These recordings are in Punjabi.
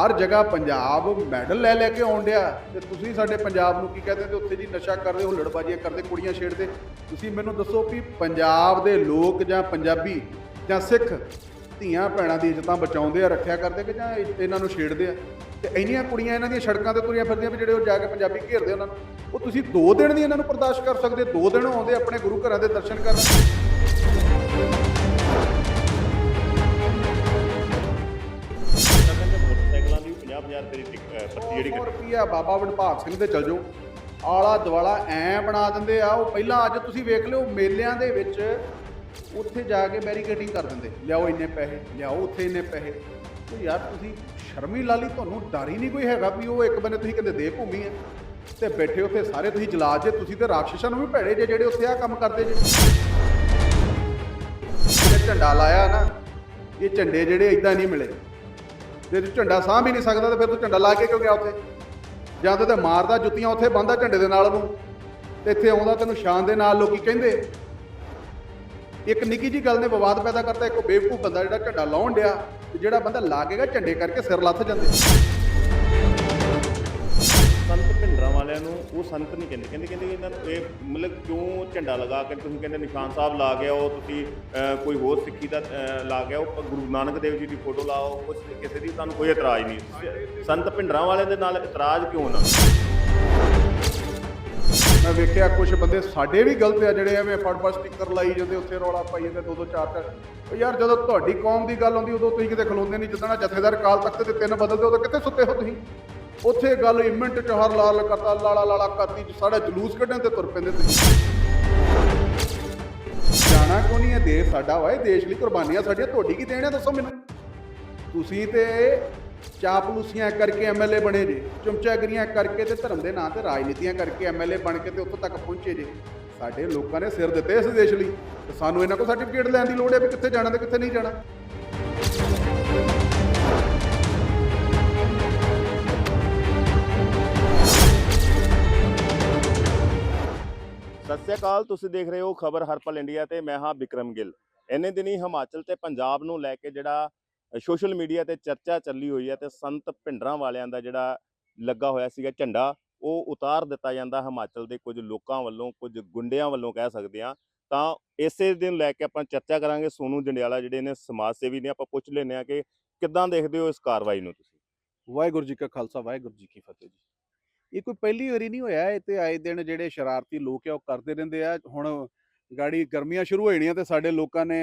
ਹਰ ਜਗ੍ਹਾ ਪੰਜਾਬ ਮੈਡਲ ਲੈ ਲੈ ਕੇ ਆਉਣ ਡਿਆ। ਤੇ ਤੁਸੀਂ ਸਾਡੇ ਪੰਜਾਬ ਨੂੰ ਕੀ ਕਹਿੰਦੇ ਤੇ ਉੱਥੇ ਜੀ ਨਸ਼ਾ ਕਰਦੇ ਹੁੱਲੜਬਾਜ਼ੀਆਂ ਕਰਦੇ, ਕੁੜੀਆਂ ਛੇੜਦੇ। ਤੁਸੀਂ ਮੈਨੂੰ ਦੱਸੋ ਵੀ ਪੰਜਾਬ ਦੇ ਲੋਕ ਜਾਂ ਪੰਜਾਬੀ ਜਾਂ ਸਿੱਖ ਧੀਆਂ ਭੈਣਾਂ ਦੀ ਇੱਜ਼ਤਾਂ ਬਚਾਉਂਦੇ ਆ, ਰੱਖਿਆ ਕਰਦੇ ਕਿ ਜਾਂ ਇਹਨਾਂ ਨੂੰ ਛੇੜਦੇ ਆ? ਤੇ ਇੰਨੀਆਂ ਕੁੜੀਆਂ ਇਹਨਾਂ ਦੀਆਂ ਸੜਕਾਂ ਤੇ ਤੁਰੀਆਂ ਫਿਰਦੀਆਂ ਵੀ ਜਿਹੜੇ ਉਹ ਜਾ ਕੇ ਪੰਜਾਬੀ ਘੇਰਦੇ ਉਹਨਾਂ ਨੂੰ। ਉਹ ਤੁਸੀਂ ਦੋ ਦਿਨ ਦੀ ਇਹਨਾਂ ਨੂੰ ਬਰਦਾਸ਼ਤ ਕਰ ਸਕਦੇ, ਦੋ ਦਿਨ ਆਉਂਦੇ ਆਪਣੇ ਗੁਰੂ ਘਰਾਂ ਦੇ ਦਰਸ਼ਨ ਕਰਨ। ਦੀ 50 50 ਰੁਪਏ ਦੀ ਟਿਕ- ਪਰਚੀ ਜਿਹੜੀ 100 ਕੱਟੀ ਰੁਪਿਆ ਬਾਬਾ ਵਡਭਾਗ ਸਿੰਘ ਦੇ ਚਲ ਜਾਓ। ਆਲਾ ਦਵਾਲਾ ਐ ਬਣਾ ਦਿੰਦੇ ਆ। ਉਹ ਪਹਿਲਾਂ ਅੱਜ ਤੁਸੀਂ ਵੇਖ ਲਿਓ, ਮੇਲਿਆਂ ਦੇ ਵਿੱਚ ਉੱਥੇ ਜਾ ਕੇ ਬੈਰੀਕੇਡਿੰਗ ਕਰ ਦਿੰਦੇ। ਲਿਆਓ ਇੰਨੇ ਪੈਸੇ, ਲਿਆਓ ਉੱਥੇ ਇੰਨੇ ਪੈਸੇ। ਉਹ ਯਾਰ ਤੁਸੀਂ ਸ਼ਰਮੀ ਲਾਲੀ, ਤੁਹਾਨੂੰ ਡਰ ਹੀ ਨਹੀਂ ਕੋਈ ਹੈਗਾ ਵੀ ਉਹ ਇੱਕ ਬੰਨੇ ਤੁਸੀਂ ਕਹਿੰਦੇ ਦੇ ਭੂਮੀ ਹੈ। ਤੇ ਬੈਠੇ ਉੱਥੇ ਸਾਰੇ ਤੁਸੀਂ ਜਲਾਦ ਜੇ, ਤੁਸੀਂ ਤੇ ਰਾਖਸ਼ਾਂ ਨੂੰ ਵੀ ਭੈੜੇ ਜੇ ਜਿਹੜੇ ਉੱਥੇ ਆ ਕੰਮ ਕਰਦੇ ਜੇ। ਜਿਹੜੇ ਝੰਡਾ ਲਾਇਆ ਨਾ, ਇਹ ਝੰਡੇ ਜਿਹੜੇ ਇਦਾਂ ਨਹੀਂ ਮਿਲੇ। ਜੇ ਤੂੰ ਝੰਡਾ ਸਾਂਭ ਹੀ ਨਹੀਂ ਸਕਦਾ ਤਾਂ ਫਿਰ ਤੂੰ ਝੰਡਾ ਲਾ ਕੇ ਕਿਉਂ ਗਿਆ ਉੱਥੇ? ਜਾਂ ਤਾਂ ਤੇ ਮਾਰਦਾ ਜੁੱਤੀਆਂ ਉੱਥੇ ਬੰਦਾ ਝੰਡੇ ਦੇ ਨਾਲ ਨੂੰ। ਤੇ ਇੱਥੇ ਆਉਂਦਾ ਤੈਨੂੰ ਸ਼ਾਨ ਦੇ ਨਾਲ ਲੋਕੀ ਕਹਿੰਦੇ। ਇੱਕ ਨਿੱਕੀ ਜੀ ਗੱਲ ਨੇ ਵਿਵਾਦ ਪੈਦਾ ਕਰਤਾ, ਇੱਕ ਬੇਵਕੂਫ ਬੰਦਾ ਜਿਹੜਾ ਝੰਡਾ ਲਾਉਣ ਡਿਆ, ਤੇ ਜਿਹੜਾ ਬੰਦਾ ਲਾ ਲਾਗੇਗਾ ਝੰਡੇ ਕਰਕੇ ਸਿਰ ਲੱਥ ਜਾਂਦੇ। ਵਾਲਿਆਂ ਨੂੰ ਉਹ ਸੰਤ ਨਹੀਂ ਕਹਿੰਦੇ। ਕਹਿੰਦੇ ਕਹਿੰਦੇ ਇਹਨਾਂ ਨੂੰ ਇਹ ਮਤਲਬ ਕਿਉਂ ਝੰਡਾ ਲਗਾ ਕੇ ਤੁਸੀਂ ਕਹਿੰਦੇ ਨਿਸ਼ਾਨ ਸਾਹਿਬ ਲਾ ਕੇ ਆਓ, ਤੁਸੀਂ ਕੋਈ ਹੋਰ ਸਿੱਖੀ ਦਾ ਲਾ ਕੇ ਆਓ ਗੁਰੂ ਨਾਨਕ ਦੇਵ ਜੀ ਦੀ ਫੋਟੋ ਲਾਓ ਕੁਛ ਕਿਸੇ ਦੀ ਤੁਹਾਨੂੰ ਕੋਈ ਇਤਰਾਜ਼ ਨਹੀਂ। ਸੰਤ ਭਿੰਡਰਾਂ ਵਾਲਿਆਂ ਦੇ ਨਾਲ ਇਤਰਾਜ਼ ਕਿਉਂ ਨਾ ਮੈਂ ਵੇਖਿਆ ਕੁਝ ਬੰਦੇ ਸਾਡੇ ਵੀ ਗਲਤ ਆ ਜਿਹੜੇ ਐਵੇਂ ਫੜ ਸਟicker ਲਾਈ ਜਾਂਦੇ, ਉੱਥੇ ਰੌਲਾ ਪਾਈ ਜਾਂਦੇ ਦੋ ਦੋ ਚਾਰ ਚਾਰ ਉਹ ਯਾਰ ਜਦੋਂ ਤੁਹਾਡੀ ਕੌਮ ਦੀ ਗੱਲ ਆਉਂਦੀ, ਉਦੋਂ ਤੁਸੀਂ ਕਿਤੇ ਖਲੋਂਦੇ ਨਹੀਂ ਜਿੱਦਾਂ ਜਥੇਦਾਰ ਕਾਲ ਤਖਤ ਦੇ ਤਿੰਨ ਬਦਲਦੇ, ਉਦੋਂ ਕਿੱਥੇ ਸੁੱਤੇ ਹੋ ਤੁਸੀਂ? ਉੱਥੇ ਗੱਲ ਮਿੰਟ ਚ ਹਰ ਲਾਲ ਕਰਤਾ, ਲਾਲਾ ਲਾਲਾ ਕਰਤੀ, ਸਾਡਾ ਜਲੂਸ ਕੱਢਣ ਤੇ ਤੁਰ ਪੈਂਦੇ ਤੁਸੀਂ। ਜਾਣਾ ਕੋ ਨਹੀਂ ਹੈ? ਦੇਸ਼ ਸਾਡਾ ਵਾ, ਇਹ ਦੇਸ਼ ਲਈ ਕੁਰਬਾਨੀਆਂ ਸਾਡੀਆਂ, ਤੁਹਾਡੀ ਕੀ ਦੇਣ ਹੈ ਦੱਸੋ ਮੈਨੂੰ। ਤੁਸੀਂ ਤੇ ਚਾਪਲੂਸੀਆਂ ਕਰਕੇ ਐਮਐਲਏ ਬਣੇ ਜੇ, ਚਮਚਾਗਰੀਆਂ ਕਰਕੇ ਤੇ ਧਰਮ ਦੇ ਨਾਂ ਤੇ ਰਾਜਨੀਤੀਆਂ ਕਰਕੇ ਐਮਐਲਏ ਬਣ ਕੇ ਤੇ ਉੱਥੋਂ ਤੱਕ ਪਹੁੰਚੇ ਜੇ। ਸਾਡੇ ਲੋਕਾਂ ਨੇ ਸਿਰ ਦਿੱਤੇ ਇਸ ਦੇਸ਼ ਲਈ, ਤੇ ਸਾਨੂੰ ਇਹਨਾਂ ਕੋਲ ਸਰਟੀਫਿਕੇਟ ਲੈਣ ਦੀ ਲੋੜ ਹੈ ਵੀ ਕਿੱਥੇ ਜਾਣਾ ਤੇ ਕਿੱਥੇ ਨਹੀਂ ਜਾਣਾ। ਸਤਿ ਸ਼੍ਰੀ ਅਕਾਲ, ਤੁਸੀਂ ਦੇਖ ਰਹੇ ਹੋ ਖਬਰ ਹਰਪਲ ਇੰਡੀਆ ਤੇ ਮੈਂ ਹਾਂ ਵਿਕਰਮ ਗਿੱਲ। ਇੰਨੇ ਦਿਨੀ ਹਿਮਾਚਲ ਤੇ ਪੰਜਾਬ ਨੂੰ ਲੈ ਕੇ ਜਿਹੜਾ ਸੋਸ਼ਲ ਮੀਡੀਆ ਤੇ ਚਰਚਾ ਚੱਲੀ ਹੋਈ ਹੈ ਤੇ ਸੰਤ ਭਿੰਡਰਾਂ ਵਾਲਿਆਂ ਦਾ ਜਿਹੜਾ ਲੱਗਾ ਹੋਇਆ ਸੀਗਾ ਝੰਡਾ, ਉਹ ਉਤਾਰ ਦਿੱਤਾ ਜਾਂਦਾ ਹਿਮਾਚਲ ਦੇ ਕੁਝ ਲੋਕਾਂ ਵੱਲੋਂ, ਕੁਝ ਗੁੰਡਿਆਂ ਵੱਲੋਂ ਕਹਿ ਸਕਦੇ ਆ ਤਾਂ ਇਸੇ ਦਿਨ ਲੈ ਕੇ ਆਪਾਂ ਚਰਚਾ ਕਰਾਂਗੇ ਸੋਨੂ ਜੰਡਿਆਲਾ ਜਿਹੜੇ ਨੇ ਸਮਾਜ ਸੇਵੀ ਨੇ, ਆਪਾਂ ਪੁੱਛ ਲੈਂਦੇ ਆ ਕਿ ਕਿੱਦਾਂ ਦੇਖਦੇ ਹੋ ਇਸ ਕਾਰਵਾਈ ਨੂੰ ਤੁਸੀਂ? ਵਾਹਿਗੁਰੂ ਜੀ ਕਾ ਖਾਲਸਾ, ਵਾਹਿਗੁਰੂ ਜੀ ਕੀ ਫਤਿਹ ਜੀ। ਇਹ ਕੋਈ ਪਹਿਲੀ ਵਾਰੀ ਨਹੀਂ ਹੋਇਆ ਇਹ ਤੇ ਆਏ ਦਿਨ ਜਿਹੜੇ ਸ਼ਰਾਰਤੀ ਲੋਕ ਆ ਉਹ ਕਰਦੇ ਰਹਿੰਦੇ ਆ। ਹੁਣ ਗਾੜੀ ਗਰਮੀਆਂ ਸ਼ੁਰੂ ਹੋ ਜਾਣੀਆਂ ਤੇ ਸਾਡੇ ਲੋਕਾਂ ਨੇ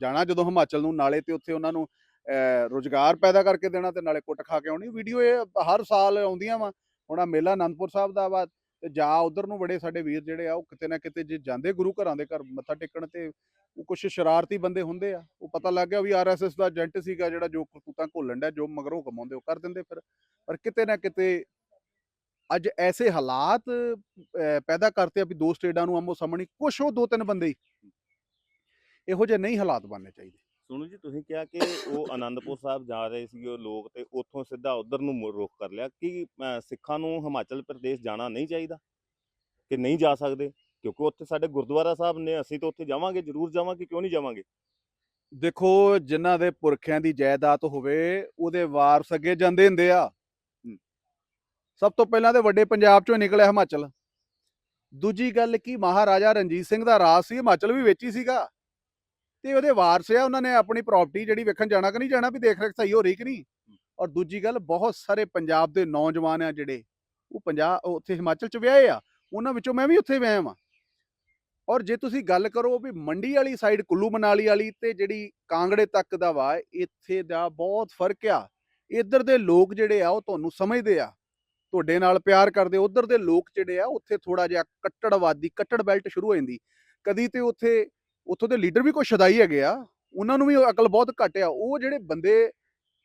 ਜਾਣਾ ਜਦੋਂ ਹਿਮਾਚਲ ਨੂੰ ਨਾਲੇ ਤੇ ਉੱਥੇ ਉਹਨਾਂ ਨੂੰ ਅਹ, ਰੁਜ਼ਗਾਰ ਪੈਦਾ ਕਰਕੇ ਦੇਣਾ ਤੇ ਨਾਲੇ ਕੁੱਟ ਖਾ ਕੇ ਆਉਣੀ। ਵੀਡੀਓ ਇਹ ਹਰ ਸਾਲ ਆਉਂਦੀਆਂ ਵਾ। ਹੁਣ ਆ ਮੇਲਾ ਆਨੰਦਪੁਰ ਸਾਹਿਬ ਦਾ ਵਾ ਤੇ ਜਾ ਉਧਰ ਨੂੰ ਬੜੇ ਸਾਡੇ ਵੀਰ ਜਿਹੜੇ ਆ ਉਹ ਕਿਤੇ ਨਾ ਕਿਤੇ ਜੇ ਜਾਂਦੇ ਗੁਰੂ ਘਰਾਂ ਦੇ ਘਰ ਮੱਥਾ ਟੇਕਣ ਤੇ ਉਹ ਕੁਝ ਸ਼ਰਾਰਤੀ ਬੰਦੇ ਹੁੰਦੇ ਆ। ਉਹ ਪਤਾ ਲੱਗ ਗਿਆ ਵੀ ਆਰਐਸਐਸ ਦਾ ਏਜੰਟ ਸੀਗਾ ਜਿਹੜਾ ਜੋ ਕਰਤੂਤਾਂ ਘੋਲਣ ਡਿਆ ਜੋ ਮਗਰੋਂ ਕਮਾਉਂਦੇ ਉਹ ਕਰ ਦਿੰਦੇ ਫਿਰ। ਪਰ ਕਿਤੇ ਨਾ ਕਿਤੇ ਅੱਜ ਐਸੇ ਹਾਲਾਤ ਪੈਦਾ ਕਰਤੇ ਆ ਵੀ ਦੋ ਸਟੇਟਾਂ ਨੂੰ ਆਮੋ ਸਾਹਮਣੇ ਕੁਛ ਉਹ ਦੋ ਤਿੰਨ ਬੰਦੇ ਹੀ। ਇਹੋ ਜਿਹੇ ਨਹੀਂ ਹਾਲਾਤ ਬਣਨੇ ਚਾਹੀਦੇ। ਸੋਨੂ ਜੀ ਤੁਸੀਂ ਕਿਹਾ ਕਿ ਉਹ ਆਨੰਦਪੁਰ ਸਾਹਿਬ ਜਾ ਰਹੇ ਸੀਗੇ ਉਹ ਲੋਕ ਤੇ ਉੱਥੋਂ ਸਿੱਧਾ ਉਧਰ ਨੂੰ ਰੁਖ ਕਰ ਲਿਆ ਕਿ ਸਿੱਖਾਂ ਨੂੰ ਹਿਮਾਚਲ ਪ੍ਰਦੇਸ਼ ਜਾਣਾ ਨਹੀਂ ਚਾਹੀਦਾ? ਕਿ ਨਹੀਂ ਜਾ ਸਕਦੇ? ਕਿਉਂਕਿ ਉੱਥੇ ਸਾਡੇ ਗੁਰਦੁਆਰਾ ਸਾਹਿਬ ਨੇ ਅਸੀਂ ਤਾਂ ਉੱਥੇ ਜਾਵਾਂਗੇ ਜ਼ਰੂਰ ਜਾਵਾਂਗੇ ਕਿਉਂ ਨਹੀਂ ਜਾਵਾਂਗੇ? ਦੇਖੋ ਜਿਨ੍ਹਾਂ ਦੇ ਪੁਰਖਿਆਂ ਦੀ ਜਾਇਦਾਦ ਹੋਵੇ ਉਹਦੇ ਵਾਰਸ ਅੱਗੇ ਜਾਂਦੇ ਹੁੰਦੇ ਆ। ਸਭ ਤੋਂ ਪਹਿਲਾਂ ਤੇ ਵੱਡੇ ਪੰਜਾਬ ਚੋਂ ਨਿਕਲਿਆ ਹਿਮਾਚਲ। ਦੂਜੀ ਗੱਲ ਕੀ, ਮਹਾਰਾਜਾ ਰਣਜੀਤ ਸਿੰਘ ਦਾ ਰਾਜ ਸੀ, ਹਿਮਾਚਲ ਵੀ ਵਿੱਚ ਹੀ ਸੀਗਾ। ਤੇ ਉਹਦੇ ਵਾਰਸ ਆ, ਉਹਨਾਂ ਨੇ ਆਪਣੀ ਪ੍ਰਾਪਰਟੀ ਜਿਹੜੀ ਵੇਖਣ ਜਾਣਾ ਕਿ ਨਹੀਂ ਜਾਣਾ, ਵੀ ਦੇਖ ਰੇਖ ਸਹੀ ਹੋ ਰਹੀ ਕਿ ਨਹੀਂ? ਔਰ ਦੂਜੀ ਗੱਲ, ਬਹੁਤ ਸਾਰੇ ਪੰਜਾਬ ਦੇ ਨੌਜਵਾਨ ਆ ਜਿਹੜੇ, ਉਹ ਪੰਜਾਬ ਉੱਥੇ ਹਿਮਾਚਲ ਚ ਵਿਆਹੇ ਆ। ਉਹਨਾਂ ਵਿੱਚੋਂ ਮੈਂ ਵੀ ਉੱਥੇ ਵਿਆਹਿਆ ਵਾਂ। ਔਰ ਜੇ ਤੁਸੀਂ ਗੱਲ ਕਰੋ ਵੀ ਮੰਡੀ ਵਾਲੀ ਸਾਈਡ ਕੁੱਲੂ ਮਨਾਲੀ ਵਾਲੀ ਤੇ ਜਿਹੜੀ ਕਾਂਗੜੇ ਤੱਕ ਦਾ ਵਾ, ਇੱਥੇ ਦਾ ਬਹੁਤ ਫ਼ਰਕ ਆ। ਇੱਧਰ ਦੇ ਲੋਕ ਜਿਹੜੇ ਆ, ਉਹ ਤੁਹਾਨੂੰ ਸਮਝਦੇ ਆ। ਤੁਹਾਡੇ ਨਾਲ ਪਿਆਰ ਕਰਦੇ, ਉਧਰ ਦੇ ਲੋਕ ਜਿਹੜੇ ਆ, ਉੱਥੇ ਥੋੜਾ ਜਿਹਾ ਕੱਟੜਵਾਦੀ, ਕੱਟੜ ਬੈਲਟ ਸ਼ੁਰੂ ਹੋ ਜਾਂਦੀ। ਕਦੀ ਤੇ ਉੱਥੇ, ਉੱਥੋਂ ਦੇ ਲੀਡਰ ਵੀ ਕੋਈ ਸ਼ਦਾਈ ਹੈਗੇ ਆ, ਉਹਨਾਂ ਨੂੰ ਵੀ ਅਕਲ ਬਹੁਤ ਘੱਟ ਆ। ਉਹ ਜਿਹੜੇ ਬੰਦੇ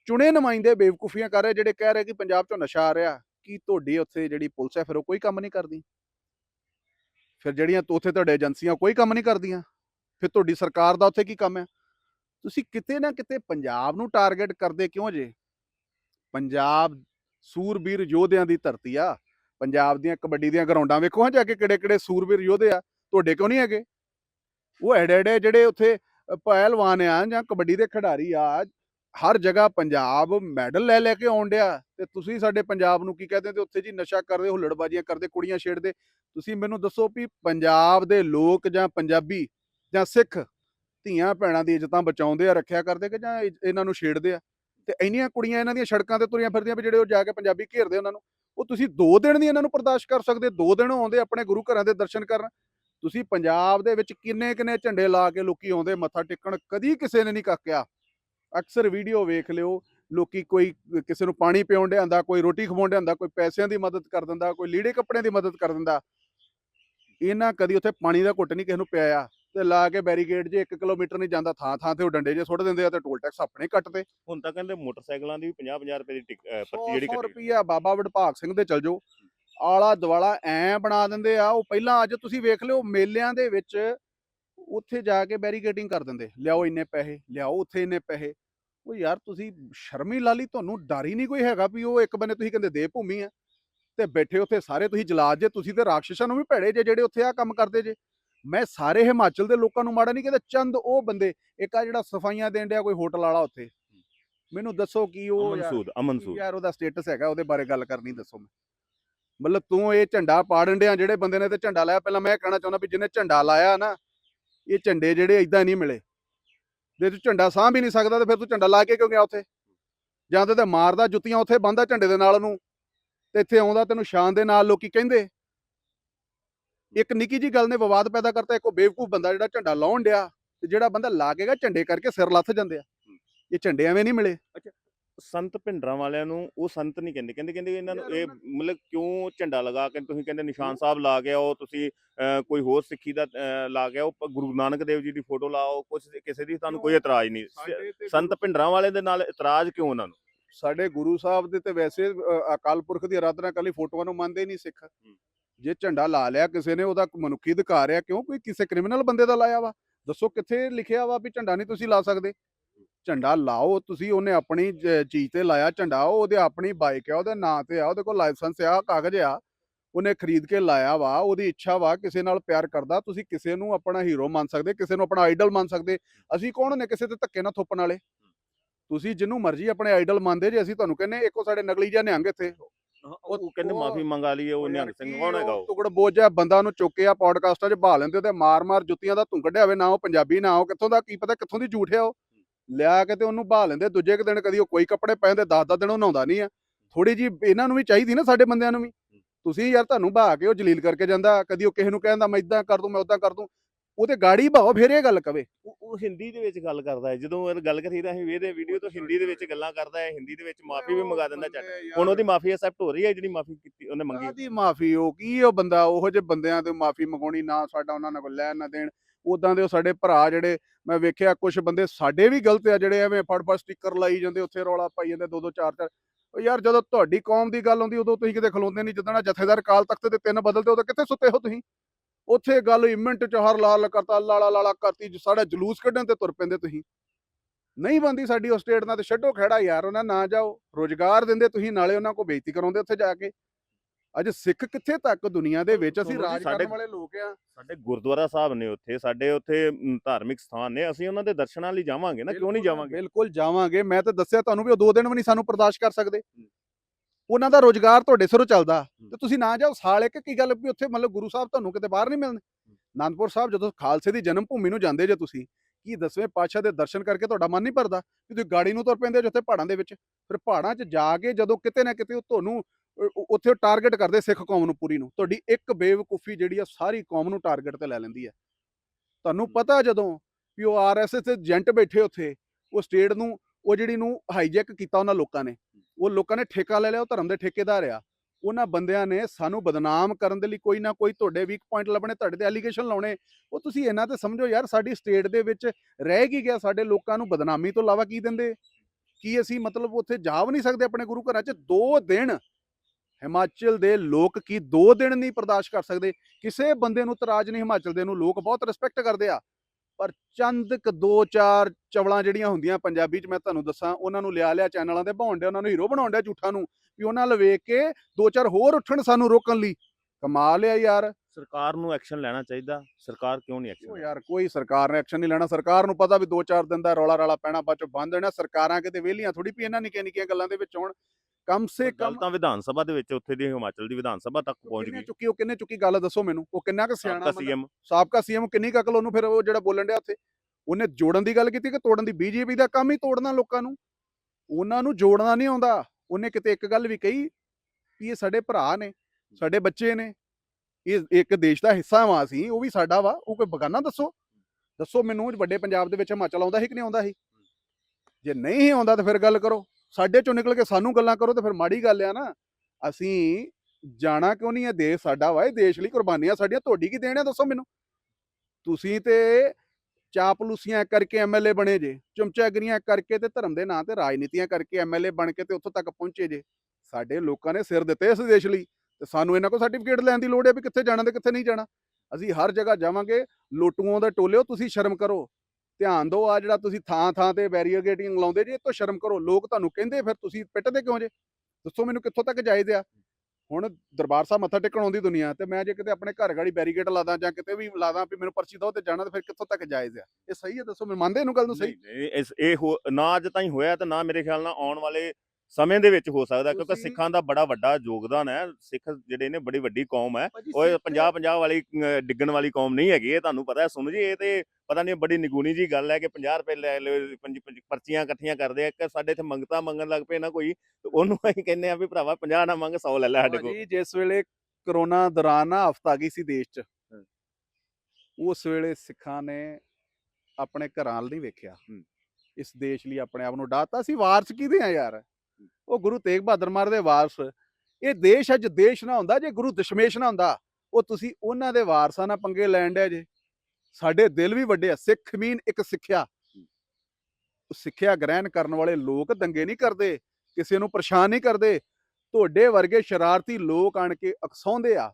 ਚੁਣੇ ਨੁਮਾਇੰਦੇ ਬੇਵਕੂਫੀਆਂ ਕਰ ਰਹੇ, ਜਿਹੜੇ ਕਹਿ ਰਹੇ ਕਿ ਪੰਜਾਬ 'ਚੋਂ ਨਸ਼ਾ ਆ ਰਿਹਾ, ਕੀ ਤੁਹਾਡੀ ਉੱਥੇ ਜਿਹੜੀ ਪੁਲਿਸ ਹੈ ਫਿਰ ਉਹ ਕੋਈ ਕੰਮ ਨਹੀਂ ਕਰਦੀ? ਫਿਰ ਜਿਹੜੀਆਂ ਤੋਂ ਉੱਥੇ ਤੁਹਾਡੇ ਏਜੰਸੀਆਂ ਕੋਈ ਕੰਮ ਨਹੀਂ ਕਰਦੀਆਂ? ਫਿਰ ਤੁਹਾਡੀ ਸਰਕਾਰ ਦਾ ਉੱਥੇ ਕੀ ਕੰਮ ਹੈ ਤੁਸੀਂ ਕਿਤੇ ਨਾ ਕਿਤੇ ਪੰਜਾਬ ਨੂੰ ਟਾਰਗੇਟ ਕਰਦੇ ਕਿਉਂ ਜੇ? ਪੰਜਾਬ ਸੂਰਬੀਰ ਯੋਧਿਆਂ ਦੀ ਧਰਤੀ ਆ। ਪੰਜਾਬ ਦੀਆਂ ਕਬੱਡੀ ਦੀਆਂ ਗਰਾਊਂਡਾਂ ਵੇਖੋ ਹਾਂ ਜਾ ਕੇ ਕਿਹੜੇ ਕਿਹੜੇ ਸੂਰਬੀਰ ਯੋਧੇ ਆ। ਤੁਹਾਡੇ ਕਿਉਂ ਨਹੀਂ ਹੈਗੇ? ਉਹ ਐਡੇ ਐਡੇ ਜਿਹੜੇ ਉੱਥੇ ਪਹਿਲਵਾਨ ਆ ਜਾਂ ਕਬੱਡੀ ਦੇ ਖਿਡਾਰੀ ਆ, ਹਰ ਜਗ੍ਹਾ ਪੰਜਾਬ ਮੈਡਲ ਲੈ ਲੈ ਕੇ ਆਉਣ ਡਿਆ। ਤੇ ਤੁਸੀਂ ਸਾਡੇ ਪੰਜਾਬ ਨੂੰ ਕੀ ਕਹਿੰਦੇ ਤੇ ਉੱਥੇ ਜੀ ਨਸ਼ਾ ਕਰਦੇ, ਹੁੱਲੜਬਾਜ਼ੀਆਂ ਕਰਦੇ, ਕੁੜੀਆਂ ਛੇੜਦੇ। ਤੁਸੀਂ ਮੈਨੂੰ ਦੱਸੋ ਵੀ ਪੰਜਾਬ ਦੇ ਲੋਕ ਜਾਂ ਪੰਜਾਬੀ ਜਾਂ ਸਿੱਖ ਧੀਆਂ ਭੈਣਾਂ ਦੀ ਇੱਜ਼ਤਾਂ ਬਚਾਉਂਦੇ ਆ, ਰੱਖਿਆ ਕਰਦੇ ਕਿ ਜਾਂ ਇਹਨਾਂ ਨੂੰ ਛੇੜਦੇ ਆ? ਤੇ ਇੰਨੀਆਂ ਕੁੜੀਆਂ ਇਹਨਾਂ ਦੀਆਂ ਸੜਕਾਂ ਤੇ ਤੁਰੀਆਂ ਫਿਰਦੀਆਂ ਵੀ ਜਿਹੜੇ ਉਹ ਜਾ ਕੇ ਪੰਜਾਬੀ ਘੇਰਦੇ ਉਹਨਾਂ ਨੂੰ, ਉਹ ਤੁਸੀਂ 2 ਦਿਨ ਦੀ ਇਹਨਾਂ ਨੂੰ ਬਰਦਾਸ਼ਤ ਕਰ ਸਕਦੇ 2 ਦਿਨ ਆਉਂਦੇ ਆਪਣੇ ਗੁਰੂ ਘਰਾਂ ਦੇ ਦਰਸ਼ਨ ਕਰਨ। ਤੁਸੀਂ ਪੰਜਾਬ ਦੇ ਵਿੱਚ ਕਿੰਨੇ ਕਿੰਨੇ ਝੰਡੇ ਲਾ ਕੇ ਲੋਕੀ ਆਉਂਦੇ, ਮੱਥਾ ਟੇਕਣ, ਕਦੀ ਕਿਸੇ ਨੇ ਨਹੀਂ ਕਾਕਿਆ। ਅਕਸਰ ਵੀਡੀਓ ਵੇਖ ਲਿਓ, ਲੋਕੀ ਕੋਈ ਕਿਸੇ ਨੂੰ ਪਾਣੀ ਪਿਉਣ ਡਿਆਂਦਾ, ਕੋਈ ਰੋਟੀ ਖਵਾਉਣ ਡਿਆਂਦਾ, ਕੋਈ ਪੈਸਿਆਂ ਦੀ ਮਦਦ ਕਰ ਦਿੰਦਾ, ਕੋਈ ਲੀੜੇ ਕੱਪੜਿਆਂ ਦੀ ਮਦਦ ਕਰ ਦਿੰਦਾ। ਇਹਨਾਂ ਕਦੀ ਉੱਥੇ ਪਾਣੀ ਦਾ ਘੁੱਟ ਨਹੀਂ ਕਿਸੇ ਨੂੰ ਪਿਆਇਆ। ਤੇ ਲਾ ਕੇ ਬੈਰੀਕੇਡ ਜੇ 1 ਕਿਲੋਮੀਟਰ ਨਹੀਂ ਜਾਂਦਾ ਥਾਂ ਥਾਂ ਤੇ ਉਹ ਡੰਡੇ ਜੇ ਸੁੱਟ ਦਿੰਦੇ ਆ ਤੇ ਟੋਲ ਟੈਕਸ ਆਪਣੇ ਕੱਟਦੇ ਹੁਣ ਤਾਂ ਕਹਿੰਦੇ ਮੋਟਰਸਾਈਕਲਾਂ ਦੀ ਵੀ 50-50 ਰੁਪਏ ਦੀ ਪਰਚੀ ਜਿਹੜੀ 100 ਕੱਟੀ ਰੁਪਿਆ ਬਾਬਾ ਵਡਭਾਗ ਸਿੰਘ ਦੇ ਚਲ ਜਾਓ। ਆਲਾ ਦਵਾਲਾ ਐ ਬਣਾ ਦਿੰਦੇ ਆ ਉਹ ਪਹਿਲਾਂ ਅੱਜ ਤੁਸੀਂ ਵੇਖ ਲਿਓ ਮੇਲਿਆਂ ਦੇ ਵਿੱਚ ਉੱਥੇ ਜਾ ਕੇ ਬੈਰੀਕੇਡਿੰਗ ਕਰ ਦਿੰਦੇ। ਲਿਆਓ ਇੰਨੇ ਪੈਸੇ ਲਿਆਓ ਉੱਥੇ ਇੰਨੇ ਪੈਸੇ। ਉਹ ਯਾਰ ਤੁਸੀਂ ਸ਼ਰਮੀ ਲਾਲੀ ਤੁਹਾਨੂੰ ਡਰ ਹੀ ਨਹੀਂ ਕੋਈ ਹੈਗਾ ਵੀ ਉਹ ਇੱਕ ਬੰਨੇ ਤੁਸੀਂ ਕਹਿੰਦੇ ਦੇ ਭੂਮੀ ਆ। ਤੇ ਬੈਠੇ ਉੱਥੇ ਸਾਰੇ ਤੁਸੀਂ ਜਲਾਦ ਜੇ ਤੁਸੀਂ ਤੇ ਰਾਖਸ਼ਾਂ ਨੂੰ ਵੀ ਭੇੜੇ ਜੇ ਜਿਹੜੇ ਉੱਥੇ ਆ ਕੰਮ ਕਰਦੇ ਜੇ। ਮੈਂ ਸਾਰੇ ਹਿਮਾਚਲ ਦੇ ਲੋਕਾਂ ਨੂੰ ਮਾੜਾ ਨਹੀਂ ਕਹਿੰਦਾ ਚੰਦ ਉਹ ਬੰਦੇ ਇੱਕ ਆ ਜਿਹੜਾ ਸਫਾਈਆਂ ਦੇਣ ਡਿਆ ਕੋਈ ਹੋਟਲ ਵਾਲਾ ਉੱਥੇ। ਮੈਨੂੰ ਦੱਸੋ ਕੀ ਉਹ ਅਮਨ ਯਾਰ ਸੂਦ ਅਮਨ ਸੂਦ ਯਾਰ ਉਹਦਾ ਸਟੇਟਸ ਹੈਗਾ ਉਹਦੇ ਬਾਰੇ ਗੱਲ ਕਰਨੀ ਦੱਸੋ ਮੈਂ ਮਤਲਬ ਤੂੰ ਇਹ ਝੰਡਾ ਪਾੜਨ ਡਿਆ ਜਿਹੜੇ ਬੰਦੇ ਨੇ ਤੇ ਝੰਡਾ ਲਾਇਆ। ਪਹਿਲਾਂ ਮੈਂ ਕਹਿਣਾ ਚਾਹੁੰਦਾ ਵੀ ਜਿਹਨੇ ਝੰਡਾ ਲਾਇਆ ਨਾ ਇਹ ਝੰਡੇ ਜਿਹੜੇ ਇਦਾਂ ਨਹੀਂ ਮਿਲੇ। ਜੇ ਤੂੰ ਝੰਡਾ ਸਾਂਭ ਹੀ ਨਹੀਂ ਸਕਦਾ ਤੇ ਫਿਰ ਤੂੰ ਝੰਡਾ ਲਾ ਕੇ ਕਿਉਂ ਗਿਆ ਉੱਥੇ? ਜਾਂ ਤੇ ਤੇ ਮਾਰਦਾ ਜੁੱਤੀਆਂ ਉੱਥੇ ਬੰਦਾ ਝੰਡੇ ਦੇ ਨਾਲ ਉਹਨੂੰ ਤੇ ਇੱਥੇ ਆਉਂਦਾ ਤੈਨੂੰ ਸ਼ਾਨ ਦੇ ਨਾਲ ਲੋਕੀ ਕਹਿੰਦੇ। ਇੱਕ ਨਿੱਕੀ ਜੀ ਗੱਲ ਨੇ ਵਿਵਾਦ ਪੈਦਾ ਕਰਤਾ ਇੱਕ ਉਹ ਬੇਵਕੂਫ ਬੰਦਾ ਜਿਹੜਾ ਝੰਡਾ ਲਾਉਣ ਡਿਆ ਤੇ ਜਿਹੜਾ ਬੰਦਾ ਲਾ ਕੇਗਾ ਝੰਡੇ ਕਰਕੇ ਸਿਰ ਲੱਥ ਜਾਂਦੇ ਆ। ਇਹ ਝੰਡੇ ਐਵੇਂ ਨਹੀਂ ਮਿਲੇ। ਸੰਤ ਭਿੰਡਰਾਂ ਵਾਲਿਆਂ ਨੂੰ ਉਹ ਸੰਤ ਨਹੀਂ ਕਹਿੰਦੇ। ਕਹਿੰਦੇ ਕਹਿੰਦੇ ਇਹਨਾਂ ਨੂੰ ਇਹ ਮਤਲਬ ਕਿਉਂ ਝੰਡਾ ਲਗਾ ਕੇ ਤੁਸੀਂ ਕਹਿੰਦੇ ਨਿਸ਼ਾਨ ਸਾਹਿਬ ਲਾ ਕੇ ਆਓ ਤੁਸੀਂ ਕੋਈ ਹੋਰ ਸਿੱਖੀ ਦਾ ਲਾ ਆਓ ਪ- ਗੁਰੂ ਨਾਨਕ ਦੇਵ ਜੀ ਦੀ ਫੋਟੋ ਲਾਓ ਕੁਛ ਕਿਸੇ ਦੀ ਤੁਹਾਨੂੰ ਕੋਈ ਇਤਰਾਜ਼ ਨਹੀਂ। ਸੰਤ ਭਿੰਡਰਾਂ ਵਾਲੇ ਦੇ ਨਾਲ ਇਤਰਾਜ਼ ਕਿਉਂ ਉਹਨਾਂ ਨੂੰ? ਸਾਡੇ ਗੁਰੂ ਸਾਹਿਬ ਦੇ ਤੇ ਵੈਸੇ ਅਕਾਲ ਪੁਰਖ ਦੀ ਆਰਾਧਨਾ ਕਰ ਲਈ ਫੋਟੋਆਂ ਨੂੰ ਮੰਨਦੇ ਨਹੀਂ ਸਿੱਖ। ਜੇ ਝੰਡਾ ਲਾ ਲਿਆ ਕਿਸੇ ਨੇ, ਉਹਦਾ ਮਨੁੱਖੀ ਅਧਿਕਾਰ ਆ। ਕਿਉਂ? ਕੋਈ ਕਿਸੇ ਕ੍ਰਿਮੀਨਲ ਬੰਦੇ ਦਾ ਲਾਇਆ ਵਾ। ਦੱਸੋ ਕਿੱਥੇ ਲਿਖਿਆ ਵਾ ਵੀ ਝੰਡਾ ਨਹੀਂ ਤੁਸੀਂ ਲਾ ਸਕਦੇ? ਝੰਡਾ ਲਾਓ ਤੁਸੀਂ, ਉਹਨੇ ਆਪਣੀ ਚੀਜ਼ ਤੇ ਲਾਇਆ ਝੰਡਾ, ਉਹਦੇ ਆਪਣੀ ਬਾਈਕ ਆ, ਉਹਦੇ ਨਾਂ ਤੇ ਆ, ਉਹਦੇ ਕੋਲ ਲਾਇਸੈਂਸ ਆ, ਕਾਗਜ਼ ਆ। ਉਹਨੇ ਖਰੀਦ ਕੇ ਲਾਇਆ ਵਾ, ਉਹਦੀ ਇੱਛਾ ਵਾ ਕਿਸੇ ਨਾਲ ਪਿਆਰ ਕਰਦਾ, ਤੁਸੀਂ ਕਿਸੇ ਨੂੰ ਆਪਣਾ ਹੀਰੋ ਮੰਨ ਸਕਦੇ, ਕਿਸੇ ਨੂੰ ਆਪਣਾ ਆਈਡਲ ਮੰਨ ਸਕਦੇ। ਅਸੀਂ ਕੌਣ ਨੇ ਕਿਸੇ ਤੇ ਧੱਕੇ ਨਾਲ ਥੋਪਣ ਵਾਲੇ? ਤੁਸੀਂ ਜਿਹਨੂੰ ਮਰਜ਼ੀ ਆਪਣੇ ਆਈਡਲ ਮੰਨਦੇ ਜੇ, ਅਸੀਂ ਤੁਹਾਨੂੰ ਕਹਿੰਨੇ ਇੱਕੋ ਸਾਡੇ ਨਕਲੀ ਜਿਹਾ ਨਿਹੰਗ ਇੱਥੇ। ਉਹ ਕਹਿੰਦੇ ਮਾਫੀ ਮੰਗਾ ਲਈਏ ਉਹ ਨਿਹੰਗ ਸਿੰਘ ਕੌਣ ਹੈਗਾ ਉਹ ਟੁਕੜ ਬੋਝਾ ਬੰਦਾ ਨੂੰ ਚੁੱਕ ਕੇ ਆ ਪੋਡਕਾਸਟਾਂ 'ਚ ਬਹਾ ਲੈਂਦੇ ਤੇ ਮਾਰ-ਮਾਰ ਜੁੱਤੀਆਂ ਦਾ ਧੂੰ ਕੱਢਿਆ ਹੋਵੇ ਨਾ ਉਹ ਪੰਜਾਬੀ ਨਾ ਉਹ ਕਿੱਥੋਂ ਦਾ ਕੀ ਪਤਾ ਕਿੱਥੋਂ ਦੀ ਝੂਠ ਆ ਉਹ। ਲਿਆ ਕੇ ਤੇ ਉਹਨੂੰ ਬਹਾ ਲੈਂਦੇ ਦੂਜੇ ਕੁ ਦਿਨ ਕਦੀ ਉਹ ਕੋਈ ਕੱਪੜੇ ਪਹਿਨਦੇ 10-10 ਦਿਨ ਉਹ ਨਹਾਉਂਦਾ ਨਹੀਂ ਆ। ਥੋੜੀ ਜੀ ਇਹਨਾਂ ਨੂੰ ਵੀ ਚਾਹੀਦੀ ਨਾ ਸਾਡੇ ਬੰਦਿਆਂ ਨੂੰ ਵੀ। ਤੁਸੀਂ ਯਾਰ ਤੁਹਾਨੂੰ ਬਹਾ ਕੇ ਉਹ ਜਲੀਲ ਕਰਕੇ ਜਾਂਦਾ ਕਦੀ ਉਹ ਕਿਸੇ ਨੂੰ ਕਹਿੰਦਾ ਮੈਂ ਇਦਾਂ ਕਰ ਦੂੰ ਮੈਂ ਉਦਾਂ ਕਰ ਦੂੰ। ਉਹ ਤੇ ਗਾੜੀ ਭਾਓ ਫਿਰ ਇਹ ਗੱਲ ਕਵੇ। ਉਹ- ਉਹ ਹਿੰਦੀ ਦੇ ਵਿੱਚ ਗੱਲ ਕਰਦਾ ਹੈ। ਜਦੋਂ ਇਹ ਗੱਲ ਕਰੀ ਤਾਂ ਅਸੀਂ ਵੇਦੇ ਵੀਡੀਓ ਤੋਂ ਹਿੰਦੀ ਦੇ ਵਿੱਚ ਗੱਲਾਂ ਕਰਦਾ ਹੈ ਹਿੰਦੀ ਦੇ ਵਿੱਚ ਮਾਫੀ ਵੀ ਮੰਗਾ ਦਿੰਦਾ ਚੱਟ। ਹੁਣ ਉਹਦੀ ਮਾਫੀ ਐਕਸੈਪਟ ਹੋ ਰਹੀ ਹੈ ਜਿਹੜੀ ਮਾਫੀ ਕੀਤੀ ਉਹਨੇ ਮੰਗੀ। ਕਾਹਦੀ ਮਾਫੀ? ਉਹ ਕੀ ਉਹ ਬੰਦਾ? ਉਹੋ ਜਿਹੇ ਬੰਦਿਆਂ ਤੋਂ ਮਾਫੀ ਮੰਗਾਉਣੀ ਨਾ ਸਾਡਾ ਉਹਨਾਂ ਨਾਲ ਕੋਈ ਲੈਣ ਨਾ ਦੇਣ। ਉਦਾਂ ਦੇ ਉਹ ਸਾਡੇ ਭਰਾ ਜਿਹੜੇ ਮੈਂ ਵੇਖਿਆ ਕੁਝ ਬੰਦੇ ਸਾਡੇ ਵੀ ਗਲਤ ਆ ਜਿਹੜੇ ਐਵੇਂ ਫੜ ਫੜ ਸਟicker ਲਾਈ ਜਾਂਦੇ ਉੱਥੇ ਰੌਲਾ ਪਾਈ ਜਾਂਦੇ ਦੋ ਦੋ ਚਾਰ ਚਾਰ ਉਹ ਯਾਰ ਜਦੋਂ ਤੁਹਾਡੀ ਕੌਮ ਦੀ ਗੱਲ ਆਉਂਦੀ ਉਦੋਂ ਤੁਸੀਂ ਕਿਤੇ ਖਲੋਂਦੇ ਨਹੀਂ। ਜਿੱਦਣ ਆਹ ਜਥੇਦਾਰ ਕਾਲ ਤਖਤ ਦੇ ਤਿੰਨ ਬਦਲਦੇ ਉਦੋਂ ਕਿੱਥੇ ਸੁੱਤੇ ਹੋ ਤੁਸੀਂ? ਉੱਥੇ ਗੱਲ ਮਿੰਟ ਚ ਹਰ ਲਾਲ ਕਰਤਾ ਲਾਲਾ ਲਾਲਾ ਕਰਤੀ ਜ- ਸਾਡਾ ਜਲੂਸ ਕੱਢਣ ਤੇ ਤੁਰ ਪੈਂਦੇ ਤੁਸੀਂ। ਨਹੀਂ ਬੰਦੀ ਸਾਡੀ ਉਸ ਸਟੇਟ ਨਾਲ ਤੇ ਛੱਡੋ ਖੜਾ ਯਾਰ ਉਹਨਾਂ ਨਾ ਜਾਓ ਰੋਜ਼ਗਾਰ ਦਿੰਦੇ ਤੁਸੀਂ ਨਾਲੇ ਉਹਨਾਂ ਕੋ ਬੇਇੱਜ਼ਤੀ ਕਰਾਉਂਦੇ ਉੱਥੇ ਜਾ ਕੇ। ਅੱਜ ਸਿੱਖ ਕਿੱਥੇ ਤੱਕ ਦੁਨੀਆ ਦੇ ਵਿੱਚ? ਅਸੀਂ ਰਾਜ ਕਰਨ ਵਾਲੇ ਲੋਕ ਆ। ਸਾਡੇ ਗੁਰਦੁਆਰਾ ਸਾਹਿਬ ਨੇ ਉੱਥੇ ਸਾਡੇ ਉੱਥੇ ਧਾਰਮਿਕ ਸਥਾਨ ਨੇ ਅਸੀਂ ਉਹਨਾਂ ਦੇ ਦਰਸ਼ਨਾਂ ਲਈ ਜਾਵਾਂਗੇ ਨਾ ਕਿਉਂ ਨਹੀਂ ਜਾਵਾਂਗੇ? ਬਿਲਕੁਲ ਜਾਵਾਂਗੇ। ਮੈਂ ਤਾਂ ਦੱਸਿਆ ਤੁਹਾਨੂੰ ਵੀ ਉਹ ਦੋ ਦਿਨ ਵੀ ਨਹੀਂ ਸਾਨੂੰ ਬਰਦਾਸ਼ਤ ਕਰ ਸਕਦੇ। ਉਹਨਾਂ ਦਾ ਰੋਜ਼ਗਾਰ ਤੁਹਾਡੇ ਸਿਰੋਂ ਚੱਲਦਾ। ਤੇ ਤੁਸੀਂ ਨਾ ਜਾਓ ਸਾਲ ਇੱਕ ਕੀ ਗੱਲ ਵੀ ਉੱਥੇ ਮਤਲਬ ਗੁਰੂ ਸਾਹਿਬ ਤੁਹਾਨੂੰ ਕਿਤੇ ਬਾਹਰ ਨਹੀਂ ਮਿਲਣੇ ਅਨੰਦਪੁਰ ਸਾਹਿਬ ਜਦੋਂ ਖਾਲਸੇ ਦੀ ਜਨਮ ਭੂਮੀ ਨੂੰ ਜਾਂਦੇ ਜੇ ਤੁਸੀਂ ਕੀ ਦਸਵੇਂ ਪਾਤਸ਼ਾਹ ਦੇ ਦਰਸ਼ਨ ਕਰਕੇ ਤੁਹਾਡਾ ਮਨ ਨਹੀਂ ਭਰਦਾ ਕਿ ਤੁਸੀਂ ਗਾੜੀ ਨੂੰ ਤੁਰ ਪੈਂਦੇ ਜੇ ਉੱਥੇ ਪਹਾੜਾਂ ਦੇ ਵਿੱਚ? ਫਿਰ ਪਹਾੜਾਂ 'ਚ ਜਾ ਕੇ ਜਦੋਂ ਕਿਤੇ ਨਾ ਕਿਤੇ ਉਹ ਤੁਹਾਨੂੰ ਉੱਥੇ ਟਾਰਗੇਟ ਕਰਦੇ ਸਿੱਖ ਕੌਮ ਨੂੰ ਪੂਰੀ ਨੂੰ। ਤੁਹਾਡੀ ਇੱਕ ਬੇਵਕੂਫੀ ਜਿਹੜੀ ਆ ਸਾਰੀ ਕੌਮ ਨੂੰ ਟਾਰਗੇਟ ਤੇ ਲੈ ਲੈਂਦੀ ਹੈ ਤੁਹਾਨੂੰ ਪਤਾ ਜਦੋਂ ਵੀ ਉਹ ਆਰਐਸਐਸ ਦੇ ਏਜੰਟ ਬੈਠੇ ਉੱਥੇ ਉਹ ਸਟੇਟ ਨੂੰ ਉਹ ਜਿਹੜੀ ਨੂੰ ਹਾਈਜੈਕ ਕੀਤਾ ਉਹਨਾਂ ਲੋਕਾਂ ਨੇ। ਉਹ ਲੋਕਾਂ ਨੇ ਠੇਕਾ ਲੈ ਲਿਆ, ਉਹ ਧਰਮ ਦੇ ਠੇਕੇਦਾਰ ਆ। ਉਹਨਾਂ ਬੰਦਿਆਂ ਨੇ ਸਾਨੂੰ ਬਦਨਾਮ ਕਰਨ ਦੇ ਲਈ ਕੋਈ ਨਾ ਕੋਈ ਤੁਹਾਡੇ ਵੀਕ ਪੁਆਇੰਟ ਲੱਭਣੇ, ਤੁਹਾਡੇ ਤੇ ਐਲੀਗੇਸ਼ਨ ਲਾਉਣੇ। ਉਹ ਤੁਸੀਂ ਇਹਨਾਂ ਤੇ ਸਮਝੋ ਯਾਰ, ਸਾਡੀ ਸਟੇਟ ਦੇ ਵਿੱਚ ਰਹਿ ਕੀ ਗਿਆ, ਸਾਡੇ ਲੋਕਾਂ ਨੂੰ ਬਦਨਾਮੀ ਤੋਂ ਇਲਾਵਾ ਕੀ ਦਿੰਦੇ? ਕੀ ਅਸੀਂ ਮਤਲਬ ਉੱਥੇ ਜਾ ਵੀ ਨਹੀਂ ਸਕਦੇ ਆਪਣੇ ਗੁਰੂ ਘਰਾਂ 'ਚ? ਦੋ ਦਿਨ ਹਿਮਾਚਲ ਦੇ ਲੋਕ ਕੀ ਦੋ ਦਿਨ ਨਹੀਂ ਬਰਦਾਸ਼ਤ ਕਰ ਸਕਦੇ? ਕਿਸੇ ਬੰਦੇ ਨੂੰ ਤਰਾਜ ਨਹੀਂ, ਹਿਮਾਚਲ ਦੇ ਨੂੰ ਲੋਕ ਬਹੁਤ ਰਿਸਪੈਕਟ ਕਰਦੇ ਆ। ਪਰ ਚੰਦ ਕ ਦੋ ਚਾਰ ਚਵਲਾਂ ਜਿਹੜੀਆਂ ਹੁੰਦੀਆਂ ਪੰਜਾਬੀ 'ਚ ਮੈਂ ਤੁਹਾਨੂੰ ਦੱਸਾਂ ਉਹਨਾਂ ਨੂੰ ਲਿਆ ਲਿਆ ਚੈਨਲਾਂ ਤੇ ਭਾਉਣ ਉਹਨਾਂ ਨੂੰ ਹੀਰੋ ਬਣਾਉਣ ਡਿਆ ਝੂਠਾਂ ਨੂੰ ਵੀ ਉਹਨਾਂ ਵੱਲ ਵੇਖ ਕੇ ਦੋ ਚਾਰ ਹੋਰ ਉੱਠਣ ਸਾਨੂੰ ਰੋਕਣ ਲਈ। ਕਮਾਲ ਆ ਯਾਰ। ਸਰਕਾਰ ਨੂੰ ਐਕਸ਼ਨ ਲੈਣਾ ਚਾਹੀਦਾ ਸਰਕਾਰ ਕਿਉਂ ਨਹੀਂ ਉਹ ਐਕਸ਼ਨ ਯਾਰ ਕੋਈ ਸਰਕਾਰ ਨੇ ਐਕਸ਼ਨ ਨਹੀਂ ਲੈਣਾ ਸਰਕਾਰ ਨੂੰ ਪਤਾ ਵੀ 2-4 ਦਿਨ ਦਾ ਰੌਲਾ ਰਾਲਾ ਪੈਣਾ ਬਾਅਦ ਚੋਂ ਬੰਦ ਹੋਣਾ ਸਰਕਾਰਾਂ ਕਿਤੇ ਵਿਹਲੀਆਂ ਥੋੜੀ ਵੀ ਇਹਨਾਂ ਨਿੱਕੀਆਂ ਨਿੱਕੀਆਂ ਗੱਲਾਂ ਦੇ ਵਿੱਚ ਆਉਣ ਕਮ ਸੇ ਗੱਲ ਕਮ ਤਾਂ ਵਿਧਾਨ ਸਭਾ ਦੇ ਵਿੱਚ ਉੱਥੇ ਦੀ ਹਿਮਾਚਲ ਦੀ ਵਿਧਾਨ ਸਭਾ ਤੱਕ ਪਹੁੰਚ ਕਿੰਨੇ ਗਈ। ਚੁੱਕੀ ਉਹ ਕਿੰਨੇ ਚੁੱਕੀ ਗੱਲ ਦੱਸੋ ਮੈਨੂੰ। ਉਹ ਕਿੰਨਾ ਕੁ ਸਿਆਣਾ ਸਾਬਕਾ ਬੰਦਾ? ਸੀਐਮ। ਸਾਬਕਾ ਸੀਐਮ ਕਿੰਨੀ ਕੁ ਅਕਲ ਉਹਨੂੰ ਫਿਰ ਉਹ ਜਿਹੜਾ ਬੋਲਣ ਡਿਆ ਉੱਥੇ? ਉਹਨੇ ਜੋੜਨ ਦੀ ਗੱਲ ਕੀਤੀ ਕਿ ਤੋੜਨ ਦੀ? ਬੀਜੇਪੀ ਦਾ ਕੰਮ ਹੀ ਤੋੜਨਾ ਲੋਕਾਂ ਨੂੰ। ਉਹਨਾਂ ਨੂੰ ਜੋੜਨਾ ਨਹੀਂ ਆਉਂਦਾ। ਉਹਨੇ ਕਿਤੇ ਇੱਕ ਗੱਲ ਵੀ ਕਹੀ ਵੀ ਇਹ ਸਾਡੇ ਭਰਾ ਨੇ ਸਾਡੇ ਬੱਚੇ ਨੇ। ਇਹ ਇੱਕ ਦੇਸ਼ ਦਾ ਹਿੱਸਾ ਵਾ ਅਸੀਂ ਉਹ ਵੀ ਸਾਡਾ ਵਾ। ਉਹ ਕੋਈ ਬਗਾਨਾ ਦੱਸੋ? ਦੱਸੋ ਮੈਨੂੰ ਵੱਡੇ ਪੰਜਾਬ ਦੇ ਵਿੱਚ ਹਿਮਾਚਲ ਆਉਂਦਾ ਸੀ ਕਿ ਨਹੀਂ ਆਉਂਦਾ ਸੀ? ਜੇ ਨਹੀਂ ਆਉਂਦਾ ਤਾਂ ਫਿਰ ਗੱਲ ਕਰੋ। ਸਾਡੇ ਚੋਂ ਨਿਕਲ ਕੇ ਸਾਨੂੰ ਗੱਲਾਂ ਕਰੋ ਤੇ ਫਿਰ ਮਾੜੀ ਗੱਲ ਆ ਨਾ। ਅਸੀਂ ਜਾਣਾ ਕਿਉਂ ਨਹੀਂ ਹੈ ਦੇਸ਼ ਸਾਡਾ ਵਾ, ਇਹ ਦੇਸ਼ ਲਈ ਕੁਰਬਾਨੀਆਂ ਸਾਡੀਆਂ, ਤੁਹਾਡੀ ਕੀ ਦੇਣ ਆ ਦੱਸੋ ਮੈਨੂੰ। ਤੁਸੀਂ ਤੇ ਚਾਪਲੂਸੀਆਂ ਕਰਕੇ ਐਮਐਲਏ ਬਣੇ ਜੇ ਚਮਚਾਗਰੀਆਂ ਕਰਕੇ ਤੇ ਧਰਮ ਦੇ ਨਾਂ ਤੇ ਰਾਜਨੀਤੀਆਂ ਕਰਕੇ ਐਮਐਲਏ ਬਣ ਕੇ ਤੇ ਉੱਥੋਂ ਤੱਕ ਪਹੁੰਚੇ ਜੇ। ਸਾਡੇ ਲੋਕਾਂ ਨੇ ਸਿਰ ਦਿੱਤੇ ਇਸ ਦੇਸ਼ ਲਈ ਤੇ ਸਾਨੂੰ ਇਹਨਾਂ ਕੋਲ ਸਰਟੀਫਿਕੇਟ ਲੈਣ ਦੀ ਲੋੜ ਹੈ ਵੀ ਕਿੱਥੇ ਜਾਣਾ ਤੇ ਕਿੱਥੇ ਨਹੀਂ ਜਾਣਾ। ਅਸੀਂ ਹਰ ਜਗ੍ਹਾ ਜਾਵਾਂਗੇ, ਲੋਟੂਆਂ ਦਾ ਟੋਲਿਓ, ਤੁਸੀਂ ਸ਼ਰਮ ਕਰੋ। ਧਿਆਨ ਦਿਓ ਆ ਜਿਹੜਾ ਤੁਸੀਂ ਥਾਂ ਥਾਂ ਤੇ ਬੈਰੀਅਰਗੇਟਿੰਗ ਲਾਉਂਦੇ ਜੇ ਇਹ ਤੋਂ ਸ਼ਰਮ ਕਰੋ। ਲੋਕ ਤੁਹਾਨੂੰ ਕਹਿੰਦੇ ਫਿਰ ਤੁਸੀਂ ਪਿੱਟਦੇ ਕਿਉਂ ਜੇ? ਦੱਸੋ ਮੈਨੂੰ ਕਿੱਥੋਂ ਤੱਕ ਜਾਇਜ਼ ਆ? ਹੁਣ ਦਰਬਾਰ ਸਾਹਿਬ ਮੱਥਾ ਟੇਕਣ ਆਉਂਦੀ ਦੁਨੀਆ ਤੇ ਮੈਂ ਜੇ ਕਿਤੇ ਆਪਣੇ ਘਰ ਗਾੜੀ ਬੈਰੀਕੇਡ ਲਾਦਾ ਜਾਂ ਕਿਤੇ ਵੀ ਲਾਦਾ ਵੀ ਮੈਨੂੰ ਪਰਚੀ ਦਿਓ ਤੇ ਜਾਣਾ ਤੇ ਫਿਰ ਕਿੱਥੋਂ ਤੱਕ ਜਾਇਜ਼ ਆ? ਇਹ ਸਹੀ ਹੈ ਦੱਸੋ ਮੈਂ ਮੰਨਦੇ ਇਹਨੂੰ ਗੱਲ ਨੂੰ ਸਹੀ? ਇਸ ਇਹ ਨਾ ਅੱਜ ਤਾਈਂ ਹੋਇਆ ਤੇ ਨਾ ਮੇਰੇ ਖਿਆਲ ਨਾਲ ਆਉਣ ਵਾਲੇ ਸਮੇਂ ਦੇ ਵਿੱਚ ਹੋ ਸਕਦਾ ਕਿਉਂਕਿ ਸਿੱਖਾਂ ਦਾ ਬੜਾ ਵੱਡਾ ਯੋਗਦਾਨ ਹੈ। ਸਿੱਖ ਜਿਹੜੇ ਨੇ ਬੜੀ ਵੱਡੀ ਕੌਮ ਹੈ। ਸਿੱਖ- 50 50 ਵਾਲੀ ਡਿੱਗਣ ਵਾਲੀ ਕੌਮ ਨਹੀਂ ਹੈਗੀ ਇਹ ਤੁਹਾਨੂੰ ਪਤਾ ਹੈ ਸੁਣ ਜੀ ਇਹ ਤੇ ਪਤਾ ਨਹੀਂ ਬੜੀ ਨਿਗੂਣੀ ਜੀ ਗੱਲ ਹੈ ਕਿ 50 ਰੁਪਏ ਲੈ ਲਓ ਪਰਚੀਆਂ ਇਕੱਠੀਆਂ ਕਰਦੇ ਆ ਕਿ ਸਾਡੇ ਇੱਥੇ ਮੰਗਤਾ ਮੰਗਣ ਲੱਗ ਪਏ ਨਾ ਕੋਈ ਤੇ ਉਹਨੂੰ ਅਸੀਂ ਕਹਿੰਦੇ ਆ ਵੀ ਭਰਾਵਾ 50 ਨਾ ਮੰਗ 100 ਲੈ ਲੈ ਸਾਡੇ ਕੋਲ। ਭਾਜੀ ਜਿਸ ਵੇਲੇ ਕਰੋਨਾ ਦੌਰਾਨ ਨਾ ਆਫਤ ਆ ਗਈ ਸੀ ਦੇਸ਼ 'ਚ। ਉਸ ਵੇਲੇ ਸਿੱਖਾਂ ਨੇ ਆਪਣੇ ਘਰਾਂ ਨਹੀਂ ਵੇਖਿਆ। ਇਸ ਦੇਸ਼ ਲਈ ਆਪਣੇ ਆਪ ਨੂੰ ਡਾਤਾ ਸੀ ਵਾਰਸ ਕਿਹਦੇ ਆ ਯਾਰ? ਉਹ ਗੁਰੂ ਤੇਗ ਬਹਾਦਰ ਮਾਰ ਦੇ ਵਾਰਸ। ਇਹ ਦੇਸ਼ ਅੱਜ ਦੇਸ਼ ਨਾ ਹੁੰਦਾ ਜੇ ਗੁਰੂ ਦਸ਼ਮੇਸ਼ ਨਾ ਹੁੰਦਾ ਉਹ ਤੁਸੀਂ ਉਹਨਾਂ ਦੇ ਵਾਰਸਾਂ ਨਾਲ ਪੰਗੇ ਲੈਣ ਡਿਆ ਜੇ। ਸਾਡੇ ਦਿਲ ਵੀ ਵੱਡੇ ਆ ਸਿੱਖ ਮੀਨ ਇੱਕ ਸਿੱਖਿਆ। ਉਹ ਸਿੱਖਿਆ ਗ੍ਰਹਿਣ ਕਰਨ ਵਾਲੇ ਲੋਕ ਦੰਗੇ ਨਹੀਂ ਕਰਦੇ ਕਿਸੇ ਨੂੰ ਪਰੇਸ਼ਾਨ ਨਹੀਂ ਕਰਦੇ। ਤੁਹਾਡੇ ਵਰਗੇ ਸ਼ਰਾਰਤੀ ਲੋਕ ਆਣ ਕੇ ਅਕਸਾਉਂਦੇ ਆ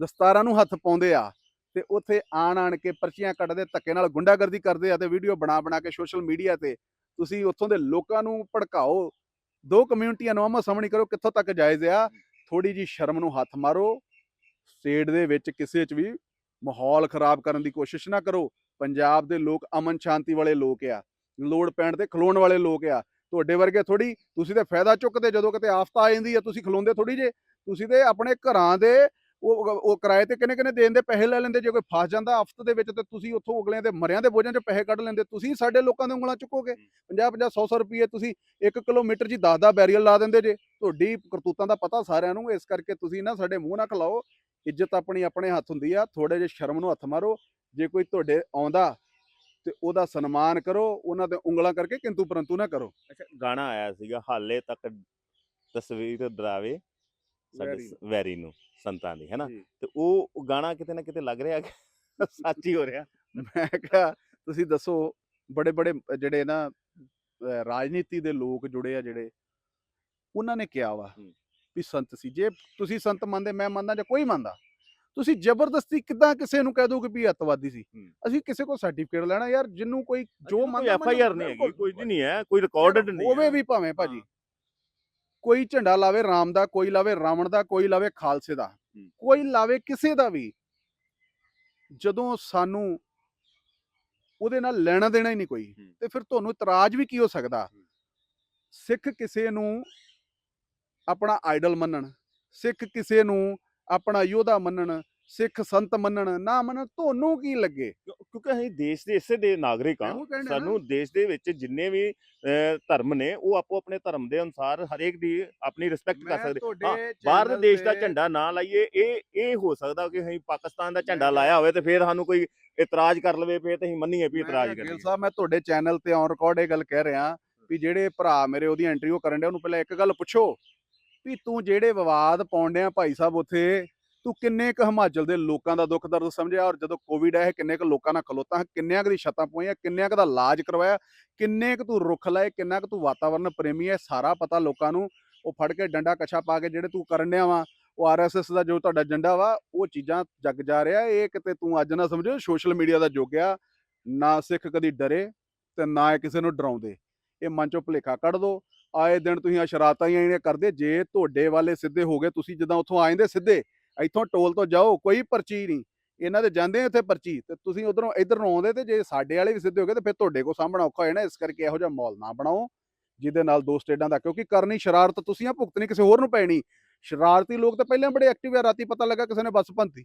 ਦਸਤਾਰਾਂ ਨੂੰ ਹੱਥ ਪਾਉਂਦੇ ਆ ਤੇ ਉੱਥੇ ਆਣ ਆਣ ਕੇ ਪਰਚੀਆਂ ਕੱਢਦੇ ਧੱਕੇ ਨਾਲ ਗੁੰਡਾਗਰਦੀ ਕਰਦੇ ਆ ਤੇ ਵੀਡੀਓ ਬਣਾ ਬਣਾ ਕੇ ਸੋਸ਼ਲ ਮੀਡੀਆ ਤੇ ਤੁਸੀਂ ਉੱਥੋਂ ਦੇ ਲੋਕਾਂ ਨੂੰ ਭੜਕਾਓ। ਦੋ ਕਮਿਊਨਿਟੀਆਂ ਨੂੰ ਆਮੋ ਸਾਹਮਣੇ ਕਰੋ ਕਿੱਥੋਂ ਤੱਕ ਜਾਇਜ਼ ਆ? ਥੋੜੀ ਜੀ ਸ਼ਰਮ ਨੂੰ ਹੱਥ ਮਾਰੋ। ਸਟੇਟ ਦੇ ਵਿੱਚ ਕਿਸੇ 'ਚ ਵੀ ਮਾਹੌਲ ਖਰਾਬ ਕਰਨ ਦੀ ਕੋਸ਼ਿਸ਼ ਨਾ ਕਰੋ। ਪੰਜਾਬ ਦੇ ਲੋਕ ਅਮਨ ਸ਼ਾਂਤੀ ਵਾਲੇ ਲੋਕ ਆ। ਲੋੜ ਪੈਣ ਤੇ ਖਲੋਣ ਵਾਲੇ ਲੋਕ ਆ। ਤੁਹਾਡੇ ਵਰਗੇ ਥੋੜੀ ਤੁਸੀਂ ਤੇ ਫਾਇਦਾ ਚੁੱਕਦੇ ਜਦੋਂ ਕਿਤੇ ਆਫਤ ਆ ਜਾਂਦੀ ਆ ਤੁਸੀਂ ਖਲੋਂਦੇ ਥੋੜੀ ਜੇ। ਤੁਸੀਂ ਤੇ ਆਪਣੇ ਘਰਾਂ ਦੇ ਉਹ ਉਹ ਕਿਰਾਏ ਤੇ ਕਿੰਨੇ ਕਿੰਨੇ ਦੇਣ ਦੇ ਪੈਸੇ ਲੈ ਲੈਂਦੇ ਜੇ ਕੋਈ ਫਸ ਜਾਂਦਾ ਆਫਤ ਦੇ ਵਿੱਚ ਤੇ ਤੁਸੀਂ ਉੱਥੋਂ ਅਗਲਿਆਂ ਦੇ ਮਰਿਆਂ ਦੇ ਬੋਝਾਂ 'ਚ ਪੈਸੇ ਕੱਢ ਲੈਂਦੇ। ਤੁਸੀਂ ਸਾਡੇ ਲੋਕਾਂ ਦੇ ਉਂਗਲਾਂ ਚੁੱਕੋਗੇ। 50 50 100 100 ਰੁਪਏ ਤੁਸੀਂ 1 ਕਿਲੋਮੀਟਰ 'ਚ 10 10 ਬੈਰੀਅਰ ਲਾ ਦਿੰਦੇ ਜੇ। ਤੁਹਾਡੀ ਕਰਤੂਤਾਂ ਦਾ ਪਤਾ ਸਾਰਿਆਂ ਨੂੰ ਇਸ ਕਰਕੇ ਤੁਸੀਂ ਨਾ ਸਾਡੇ ਮੂੰਹ ਨਾ ਖਲਾਓ। ਇੱਜ਼ਤ ਆਪਣੀ ਆਪਣੇ ਹੱਥ ਹੁੰਦੀ ਆ ਥੋੜੇ ਜਿਹੇ ਸ਼ਰਮ ਨੂੰ ਹੱਥ ਮਾਰੋ ਜੇ ਕੋਈ ਤੁਹਾਡੇ ਆਉਂਦਾ ਤੇ ਉਹਦਾ ਸਨਮਾਨ ਕਰੋ ਉਹਨਾਂ ਤੇ ਉਂਗਲਾਂ ਕਰਕੇ ਕਿੰਤੂ ਪਰੰਤੂ ਨਾ ਕਰੋ ਅੱਛਾ ਗਾਣਾ ਆਇਆ ਸੀਗਾ ਹਾਲੇ ਤੱਕ ਤਸਵੀਰ ਡਰਾਵੇ ਸਾਡੇ ਵੈਰੀ। ਨੂੰ ਸੰਤਾਂ ਦੀ ਹੈਨਾ। ਤੇ ਉਹ ਗਾਣਾ ਕਿਤੇ ਨਾ ਕਿਤੇ ਲੱਗ ਰਿਹਾ ਸੱਚ ਹੀ ਹੋ ਰਿਹਾ ਮੈਂ ਕਿਹਾ ਤੁਸੀਂ ਦੱਸੋ ਬੜੇ ਬੜੇ ਜਿਹੜੇ ਨਾ ਰਾਜਨੀਤੀ ਦੇ ਲੋਕ ਜੁੜੇ ਆ ਜਿਹੜੇ ਉਹਨਾਂ ਨੇ ਕਿਹਾ ਵਾ। ਵੀ ਸੰਤ ਸੀ ਜੇ ਤੁਸੀਂ ਸੰਤ ਮੰਨਦੇ ਮੈਂ ਮੰਨਦਾ ਜਾਂ ਕੋਈ ਮੰਨਦਾ ਤੁਸੀਂ ਜ਼ਬਰਦਸਤੀ ਕਿਦਾਂ ਕਿਸੇ ਨੂੰ ਕਹਿ ਦੋਗੇ ਵੀ ਅੱਤਵਾਦੀ ਸੀ। ਅਸੀਂ ਕਿਸੇ ਕੋਲ ਸਰਟੀਫਿਕੇਟ ਲੈਣਾ ਯਾਰ ਜਿੰਨੂੰ ਕੋਈ ਜੋ ਮੰਨਦਾ ਐਫ ਆਈ ਆਰ ਨਹੀਂ ਹੈਗੀ ਕੋਈ ਨਹੀਂ ਹੈ ਕੋਈ ਰਿਕਾਰਡਡ ਨਹੀਂ ਹੋਵੇ। ਵੀ ਭਾਵੇਂ ਭਾਜੀ। ਕੋਈ ਝੰਡਾ ਲਾਵੇ ਰਾਮ ਦਾ ਕੋਈ ਲਾਵੇ ਰਾਵਣ ਦਾ ਕੋਈ ਲਾਵੇ ਖਾਲਸੇ ਦਾ। ਕੋਈ ਲਾਵੇ ਕਿਸੇ ਦਾ ਵੀ ਜਦੋਂ ਸਾਨੂੰ ਉਹਦੇ ਨਾਲ ਲੈਣਾ ਦੇਣਾ ਹੀ ਨਹੀਂ ਕੋਈ। ਤੇ ਫਿਰ ਤੁਹਾਨੂੰ ਇਤਰਾਜ਼ ਵੀ ਕੀ ਹੋ ਸਕਦਾ। ਸਿੱਖ ਕਿਸੇ ਨੂੰ ਆਪਣਾ ਆਈਡਲ ਮੰਨਣ ਸਿੱਖ ਕਿਸੇ ਨੂੰ ਆਪਣਾ ਯੋਧਾ ਮੰਨਣ ਸਿੱਖ ਸੰਤ ਮੰਨਣ ਨਾ ਮੰਨਣ ਤੁਹਾਨੂੰ ਕੀ ਲੱਗੇ? ਕਿਉਂ- ਕਿਉਂਕਿ ਅਸੀਂ ਦੇਸ਼ ਦੇ ਇਸੇ ਦੇ ਨਾਗਰਿਕ ਨਾ। ਸਾਨੂੰ ਦੇਸ਼ ਦੇ ਵਿੱਚ ਜਿੰਨੇ ਵੀ ਧਰਮ ਨੇ ਉਹ ਆਪੋ ਆਪਣੇ ਧਰਮ ਦੇ ਅਨੁਸਾਰ ਹਰੇਕ ਦੀ ਆਪਣੀ ਰਿਸਪੈਕਟ ਕਰ ਸਕਦੇ। ਹਾਂ, ਬਾਹਰ ਦੇ ਦੇਸ਼ ਦਾ ਝੰਡਾ ਨਾ ਲਾਈਏ ਇਹ ਇਹ ਹੋ ਸਕਦਾ ਕਿ ਅਸੀਂ ਪਾਕਿਸਤਾਨ ਦਾ ਝੰਡਾ ਲਾਇਆ ਹੋਵੇ ਤੇ ਫਿਰ ਸਾਨੂੰ ਕੋਈ ਇਤਰਾਜ਼ ਕਰ ਲਵੇ ਫਿਰ ਤੇ ਅਸੀਂ ਮੰਨੀਏ ਵੀ ਇਤਰਾਜ਼ ਗਿੱਲ ਕਰੀਏ। ਸਾਹਿਬ ਮੈਂ ਤੁਹਾਡੇ ਚੈਨਲ ਤੇ ਔਨ ਰਿਕਾਰਡ ਇਹ ਗੱਲ ਕਹਿ ਰਿਹਾ ਵੀ ਜਿਹੜੇ ਭਰਾ ਮੇਰੇ ਉਹਦੀ ਐਂਟਰੀ ਉਹ ਕਰਨ ਡਿਆ ਉਹਨੂੰ ਪਹਿਲਾਂ ਇੱਕ ਗੱਲ ਪੁੱਛੋ ਵੀ ਤੂੰ ਜਿਹੜੇ ਵਿਵਾਦ ਪਾਉਣ ਡਿਆ ਭਾਈ ਸਾਹਿਬ ਉੱਥੇ, ਤੂੰ ਕਿੰਨੇ ਕੁ ਹਿਮਾਚਲ ਦੇ ਲੋਕਾਂ ਦਾ ਦੁੱਖ ਦਰਦ ਸਮਝਿਆ ਔਰ ਜਦੋਂ ਕੋਵਿਡ ਆਇਆ ਕਿੰਨੇ ਕੁ ਲੋਕਾਂ ਨਾਲ ਖਲੋਤਾ, ਕਿੰਨਿਆਂ ਕੁ ਦੀ ਛੱਤਾਂ ਪਵਾਈਆਂ ਕਿੰਨਿਆਂ ਕੁ ਦਾ ਇਲਾਜ ਕਰਵਾਇਆ, ਕਿੰਨੇ ਕੁ ਤੂੰ ਰੁੱਖ ਲਾਏ, ਕਿੰਨਾ ਕੁ ਤੂੰ ਵਾਤਾਵਰਨ ਪ੍ਰੇਮੀ ਹੈ ਸਾਰਾ ਪਤਾ ਲੋਕਾਂ ਨੂੰ, ਉਹ ਫੜ ਕੇ ਡੰਡਾ ਕੱਛਾ ਪਾ ਕੇ ਜਿਹੜੇ ਤੂੰ ਕਰਨ ਡਿਆ ਵਾ, ਉਹ ਆਰਐਸਐਸ ਦਾ ਜੋ ਤੁਹਾਡਾ ਏਜੰਡਾ ਵਾ, ਉਹ ਚੀਜ਼ਾਂ ਜੱਗ ਜਾ ਰਿਹਾ, ਇਹ ਕਿਤੇ ਤੂੰ ਅੱਜ ਨਾ ਸਮਝੋ ਸੋਸ਼ਲ ਮੀਡੀਆ ਦਾ ਯੁੱਗ ਆ ਨਾ ਸਿੱਖ ਕਦੀ ਡਰੇ ਤੇ ਨਾ ਕਿਸੇ ਨੂੰ ਡਰਾਉਂਦੇ, ਇਹ ਮਨ ਚੋਂ ਭੁਲੇਖਾ ਕੱਢ ਦੋ ਆਏ ਦਿਨ ਤੁਸੀਂ ਆ ਸ਼ਰਾਰਤਾਂ ਹੀ ਆਈਆਂ ਕਰਦੇ ਜੇ ਤੁਹਾਡੇ ਵਾਲੇ ਸਿੱਧੇ ਹੋ ਗਏ ਤੁਸੀਂ ਜਦੋਂ ਉੱਥੋਂ ਆ ਜਾਂਦੇ ਸਿੱਧੇ ਇੱਥੋਂ ਟੋਲ ਤੋਂ ਜਾਓ ਕੋਈ ਪਰਚੀ ਨਹੀਂ। ਇਹਨਾਂ ਦੇ ਜਾਂਦੇ ਇੱਥੇ ਪਰਚੀ ਤੇ ਤੁਸੀਂ ਉਧਰੋਂ ਇੱਧਰ ਨੂੰ ਆਉਂਦੇ ਤੇ ਜੇ ਸਾਡੇ ਵਾਲੇ ਵੀ ਸਿੱਧੇ ਹੋ ਗਏ ਤੇ ਫਿਰ ਤੁਹਾਡੇ ਕੋ ਸਾਹਮਣਾ ਔਖਾ ਹੋ ਜਾਣਾ ਇਸ ਕਰਕੇ ਇਹੋ ਜਿਹਾ ਮਾਹੌਲ ਨਾ ਬਣਾਓ ਜਿਹਦੇ ਨਾਲ ਦੋ ਸਟੇਟਾਂ ਦਾ ਕਿਉਂਕਿ ਕਰਨੀ ਸ਼ਰਾਰਤ ਤੁਸੀਂ ਆ ਭੁਗਤਣੀ ਕਿਸੇ ਹੋਰ ਨੂੰ ਪੈਣੀ। ਸ਼ਰਾਰਤੀ ਲੋਕ ਤਾਂ ਪਹਿਲਾਂ ਬੜੇ ਐਕਟਿਵ ਆ ਰਾਤੀ ਪਤਾ ਲੱਗਾ ਕਿਸੇ ਨੇ ਬੱਸ ਭੰਤੀ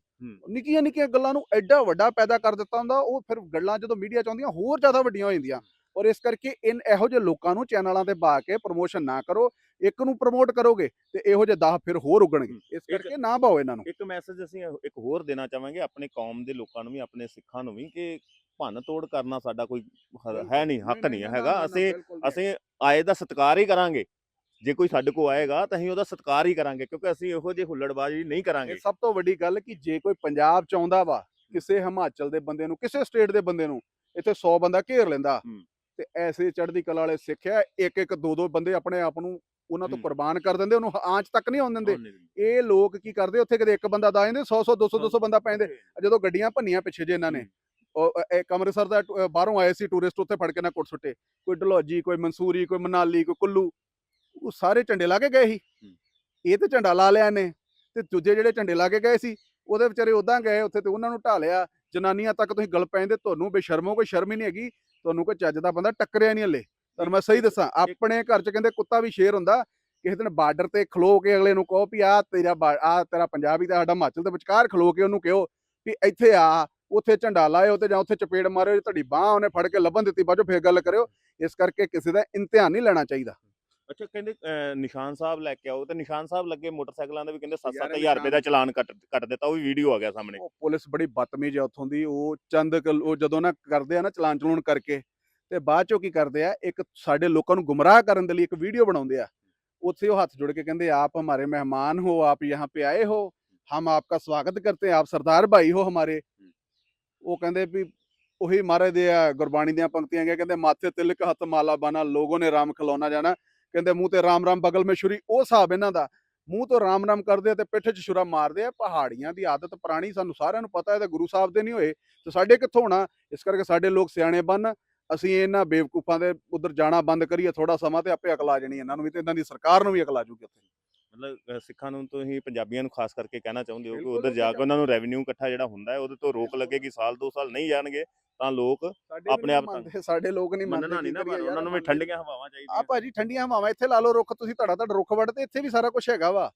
ਨਿੱਕੀਆਂ ਨਿੱਕੀਆਂ ਗੱਲਾਂ ਨੂੰ ਐਡਾ ਵੱਡਾ ਪੈਦਾ ਕਰ ਦਿੱਤਾ ਹੁੰਦਾ ਉਹ ਫਿਰ ਗੱਲਾਂ ਜਦੋਂ ਮੀਡੀਆ ਚ ਆਉਂਦੀਆਂ ਹੋਰ ਜ਼ਿਆਦਾ ਵੱਡੀਆਂ ਹੋ ਜਾਂਦੀਆਂ। ਔਰ ਇਸ ਕਰਕੇ ਇਨ ਇਹੋ ਜਿਹੇ ਲੋਕਾਂ ਨੂੰ ਚੈਨਲਾਂ ਤੇ ਪਾ ਕੇ ਪ੍ਰੋਮੋਸ਼ਨ ਨਾ ਕਰੋ ਇੱਕ ਨੂੰ ਪ੍ਰਮੋਟ ਕਰੋਗੇ ਤੇ ਇਹੋ ਜਿਹੇ 10 ਫਿਰ ਹੋਰ ਉਗਣਗੇ। ਇਸ ਕਰਕੇ ਨਾ ਪਾਓ ਇਹਨਾਂ ਨੂੰ। ਇੱਕ ਮੈਸੇਜ ਅਸੀਂ ਇੱਕ ਹੋਰ ਦੇਣਾ ਚਾਹਾਂਗੇ ਆਪਣੇ ਕੌਮ ਦੇ ਲੋਕਾਂ ਨੂੰ ਵੀ ਆਪਣੇ ਸਿੱਖਾਂ ਨੂੰ ਵੀ ਕਿ ਭੰਨ ਤੋੜ ਕਰਨਾ ਸਾਡਾ ਕੋਈ ਹ- ਨਹੀਂ ਹੱਕ ਨਹੀਂ ਹੈਗਾ। ਅਸੀਂ ਅਸੀਂ ਆਏ ਦਾ ਸਤਿਕਾਰ ਹੀ ਕਰਾਂਗੇ। ਜੇ ਕੋਈ ਸਾਡੇ ਕੋ ਆਏਗਾ ਤਾਂ ਅਸੀਂ ਉਹਦਾ ਸਤਿਕਾਰ ਹੀ ਕਰਾਂਗੇ ਕਿਉਂਕਿ ਅਸੀਂ ਇਹੋ ਜਿਹੀ ਹੁੱਲੜਬਾਜ਼ੀ ਨਹੀਂ ਕਰਾਂਗੇ। ਸਭ ਤੋਂ ਵੱਡੀ ਗੱਲ ਕਿ ਜੇ ਕੋਈ ਪੰਜਾਬ ਚ ਆਉਂਦਾ ਵਾ ਕਿਸੇ ਹਿਮਾਚਲ ਦੇ ਬੰਦੇ ਨੂੰ ਕਿਸੇ ਸਟੇਟ ਦੇ ਬੰਦੇ ਨੂੰ ਇੱਥੇ 100 ਬੰਦਾ ਘੇਰ ਲੈਂਦਾ। ਤੇ ਐਸੇ ਚੜ੍ਹਦੀ ਕਲਾ ਵਾਲੇ ਸਿੱਖਿਆ ਇੱਕ ਇੱਕ ਦੋ ਦੋ ਬੰਦੇ ਆਪਣੇ ਆਪ ਨੂੰ ਉਹਨਾਂ ਤੋਂ। ਕੁਰਬਾਨ ਕਰ ਦਿੰਦੇ ਉਹਨੂੰ ਆਂਚ ਤੱਕ ਨਹੀਂ ਆਉਣ ਦਿੰਦੇ। ਇਹ ਲੋਕ ਕੀ ਕਰਦੇ ਉੱਥੇ ਕਦੇ ਇੱਕ ਬੰਦਾ ਦਾ ਜਾਂਦੇ 100 100 200 200 ਬੰਦਾ ਪੈਂਦੇ ਜਦੋਂ ਗੱਡੀਆਂ ਭੰਨੀਆਂ ਪਿੱਛੇ ਜੇ ਇਹਨਾਂ ਨੇ ਇੱਕ ਅੰਮ੍ਰਿਤਸਰ ਦਾ ਬਾਹਰੋਂ ਆਏ ਸੀ ਟੂਰਿਸਟ ਉੱਥੇ ਫੜ ਕੇ ਨਾ ਕੁੱਟ ਸੁੱਟੇ ਕੋਈ ਡਲਹੌਜੀ ਕੋਈ ਮਨਸੂਰੀ ਕੋਈ ਮਨਾਲੀ ਕੋਈ ਕੁੱਲੂ ਉਹ ਸਾਰੇ ਝੰਡੇ ਲਾ ਕੇ ਗਏ ਸੀ। ਇਹ ਤੇ ਝੰਡਾ ਲਾ ਲਿਆ ਨੇ ਤੇ ਦੂਜੇ ਜਿਹੜੇ ਝੰਡੇ ਲਾ ਕੇ ਗਏ ਸੀ ਉਹਦੇ ਵਿਚਾਰੇ ਉਦਾਂ ਗਏ ਉੱਥੇ ਤੇ ਉਹਨਾਂ ਨੂੰ ਢਾਲਿਆ ਜਨਾਨੀਆਂ ਤੱਕ ਤੁਸੀਂ ਗੱਲ ਪੈਂਦੇ ਤੁਹਾਨੂੰ ਬੇਸ਼ਰਮੋ ਕੋਈ ਸ਼ਰਮ ਹੀ ਨਹੀਂ ਹੈਗੀ ਤੁਹਾਨੂੰ ਕੋਈ ਚੱਜ ਦਾ ਬੰਦਾ ਟੱਕਰਿਆ ਨਹੀਂ ਹਲੇ। ਤੁਹਾਨੂੰ ਮੈਂ ਸਹੀ ਦੱਸਾਂ ਆਪਣੇ ਘਰ 'ਚ ਕਹਿੰਦੇ ਕੁੱਤਾ ਵੀ ਸ਼ੇਰ ਹੁੰਦਾ ਕਿਸੇ ਦਿਨ ਬਾਰਡਰ ਤੇ ਖਲੋ ਕੇ ਅਗਲੇ ਨੂੰ ਕਹੋ ਵੀ ਆ ਤੇਰਾ ਆ ਤੇਰਾ ਪੰਜਾਬੀ ਦਾ ਸਾਡਾ ਹਿਮਾਚਲ ਦੇ ਵਿਚਕਾਰ ਖਲੋ ਕੇ ਉਹਨੂੰ ਕਹੋ ਵੀ ਇੱਥੇ ਆ ਉੱਥੇ ਝੰਡਾ ਲਾਇਓ ਤੇ ਜਾਂ ਉੱਥੇ ਚਪੇੜ ਮਾਰਿਓ ਤੁਹਾਡੀ ਬਾਹ ਉਹਨੇ ਫੜ ਕੇ ਲੱਭਣ ਦਿੱਤੀ ਬਾਜੋ ਫੇਰ ਗੱਲ ਕਰਿਓ। ਇਸ ਕਰਕੇ ਕਿਸੇ ਦਾ ਇਮਤਿਹਾਨ ਨਹੀਂ ਲੈਣਾ ਚਾਹੀਦਾ। ਅੱਛਾ ਕਹਿੰਦੇ ਨਿਸ਼ਾਨ ਸਾਹਿਬ ਲੈ ਕੇ ਆਓ ਤੇ ਨਿਸ਼ਾਨ ਸਾਹਿਬ ਲੱਗੇ ਮੋਟਰਸਾਈਕਲਾਂ ਦਾ ਵੀ ਕਹਿੰਦੇ 7-7000 ਰੁਪਏ ਦਾ ਚਲਾਨ ਕੱਟ ਕੱਟ ਦਿੱਤਾ ਉਹ ਵੀ ਵੀਡੀਓ ਆ ਗਿਆ ਸਾਹਮਣੇ। ਉਹ ਪੁਲਿਸ ਬੜੀ ਬਦਤਮੀਜ਼ ਆ ਉੱਥੋਂ ਦੀ ਉਹ ਚੰਦ ਉਹ ਜਦੋਂ ਨਾ ਕਰਦੇ ਆ ਨਾ ਚਲਾਨ ਚਲੂਨ ਕਰਕੇ ਤੇ ਬਾਅਦ ਚੋਂ ਕੀ ਕਰਦੇ ਆ ਇੱਕ ਸਾਡੇ ਲੋਕਾਂ ਨੂੰ ਗੁੰਮਰਾਹ ਕਰਨ ਦੇ ਲਈ ਇੱਕ ਵੀਡੀਓ ਬਣਾਉਂਦੇ ਆ। ਉੱਥੇ ਉਹ ਹੱਥ ਜੋੜ ਕੇ ਕਹਿੰਦੇ ਆਪ ਹਮਾਰੇ ਮਹਿਮਾਨ ਹੋ ਆਪ ਯਹਾਂ ਪੇ ਆਏ ਹੋ ਹਮ ਆਪਕਾ ਸਵਾਗਤ ਕਰਤੇ ਆਪ ਸਰਦਾਰ ਭਾਈ ਹੋ ਹਮਾਰੇ। ਉਹ ਕਹਿੰਦੇ ਵੀ ਉਹੀ ਮਹਾਰਾਜ ਦੇ ਆ ਗੁਰਬਾਣੀ ਦੀਆਂ ਪੰਕਤੀਆਂ ਗਿਆ ਕਹਿੰਦੇ ਮਾਥੇ ਤਿਲਕ ਹੱਥ ਮਾਲਾ ਬਾਨਾ ਲੋਗੋ ਨੇ ਰਾਮ ਖਿਲਾਉਣਾ ਜਾਣਾ। ਕਹਿੰਦੇ ਮੂੰਹ ਤੇ ਰਾਮ ਰਾਮ ਬਗਲ ਮੇ ਛੁਰੀ ਉਹ ਹਿਸਾਬ ਇਹਨਾਂ ਦਾ। ਮੂੰਹ ਤੋਂ ਰਾਮ ਰਾਮ ਕਰਦੇ ਆ ਤੇ ਪਿੱਠ 'ਚ ਛੁਰਾ ਮਾਰਦੇ ਆ ਪਹਾੜੀਆਂ ਦੀ ਆਦਤ ਪੁਰਾਣੀ ਸਾਨੂੰ ਸਾਰਿਆਂ ਨੂੰ ਪਤਾ ਹੈ ਤੇ ਗੁਰੂ ਸਾਹਿਬ ਦੇ ਨਹੀਂ ਹੋਏ। ਤੇ ਸਾਡੇ ਕਿੱਥੋਂ ਹੋਣਾ? ਇਸ ਕਰਕੇ ਸਾਡੇ ਲੋਕ ਸਿਆਣੇ ਬਣ ਅਸੀਂ ਇਹਨਾਂ ਬੇਵਕੂਫਾਂ ਦੇ ਉਧਰ ਜਾਣਾ ਬੰਦ ਕਰੀਏ ਥੋੜਾ ਸਮਾਂ ਤੇ ਆਪੇ ਅਕਲ ਆ ਜਾਣੀ ਇਹਨਾਂ ਨੂੰ ਵੀ ਤੇ ਇਹਨਾਂ ਦੀ ਸਰਕਾਰ ਨੂੰ ਵੀ ਅਕਲ ਆ ਜੂਗੀ ਉੱਥੇ। ਮਤਲਬ ਸਿੱਖਾਂ ਨੂੰ ਤੁਸੀਂ ਪੰਜਾਬੀਆਂ ਨੂੰ ਖਾਸ ਕਰਕੇ ਕਹਿਣਾ ਚਾਹੁੰਦੇ ਹੋ ਕਿ ਉਧਰ ਜਾ ਕੇ ਉਹਨਾਂ ਨੂੰ ਰੈਵਨਿਊ ਇਕੱਠਾ ਜਿਹੜਾ ਹੁੰਦਾ ਹੈ ਉਹਦੇ ਤੋਂ ਰੋਕ ਲੱਗੇਗੀ ਸਾਲ ਦੋ ਸਾਲ ਨਹੀਂ ਜਾਣਗੇ। ਤਾਂ ਲੋਕ ਆਪਣੇ ਆਪ ਤਾਂ- ਮੰਨਦੇ ਸਾਡੇ ਲੋਕ ਨਹੀਂ ਮੰਨਦੇ ਮੰਨਣਾ ਨਹੀਂ ਨਾ ਉਹਨਾਂ ਨੂੰ ਵੀ ਠੰਡੀਆਂ ਹਵਾਵਾਂ ਆ ਚਾਹੀਦੀਆਂ ਭਾਜੀ ਠੰਡੀਆਂ ਹਵਾਵਾਂ ਇੱਥੇ ਲਾ ਲਓ ਰੁੱਖ ਤੁਸੀਂ ਧੜਾ ਧੜ ਰੁੱਖ ਵੱਢ ਤੇ ਇੱਥੇ ਵੀ ਸਾਰਾ ਕੁਝ ਹੈਗਾ ਵਾ।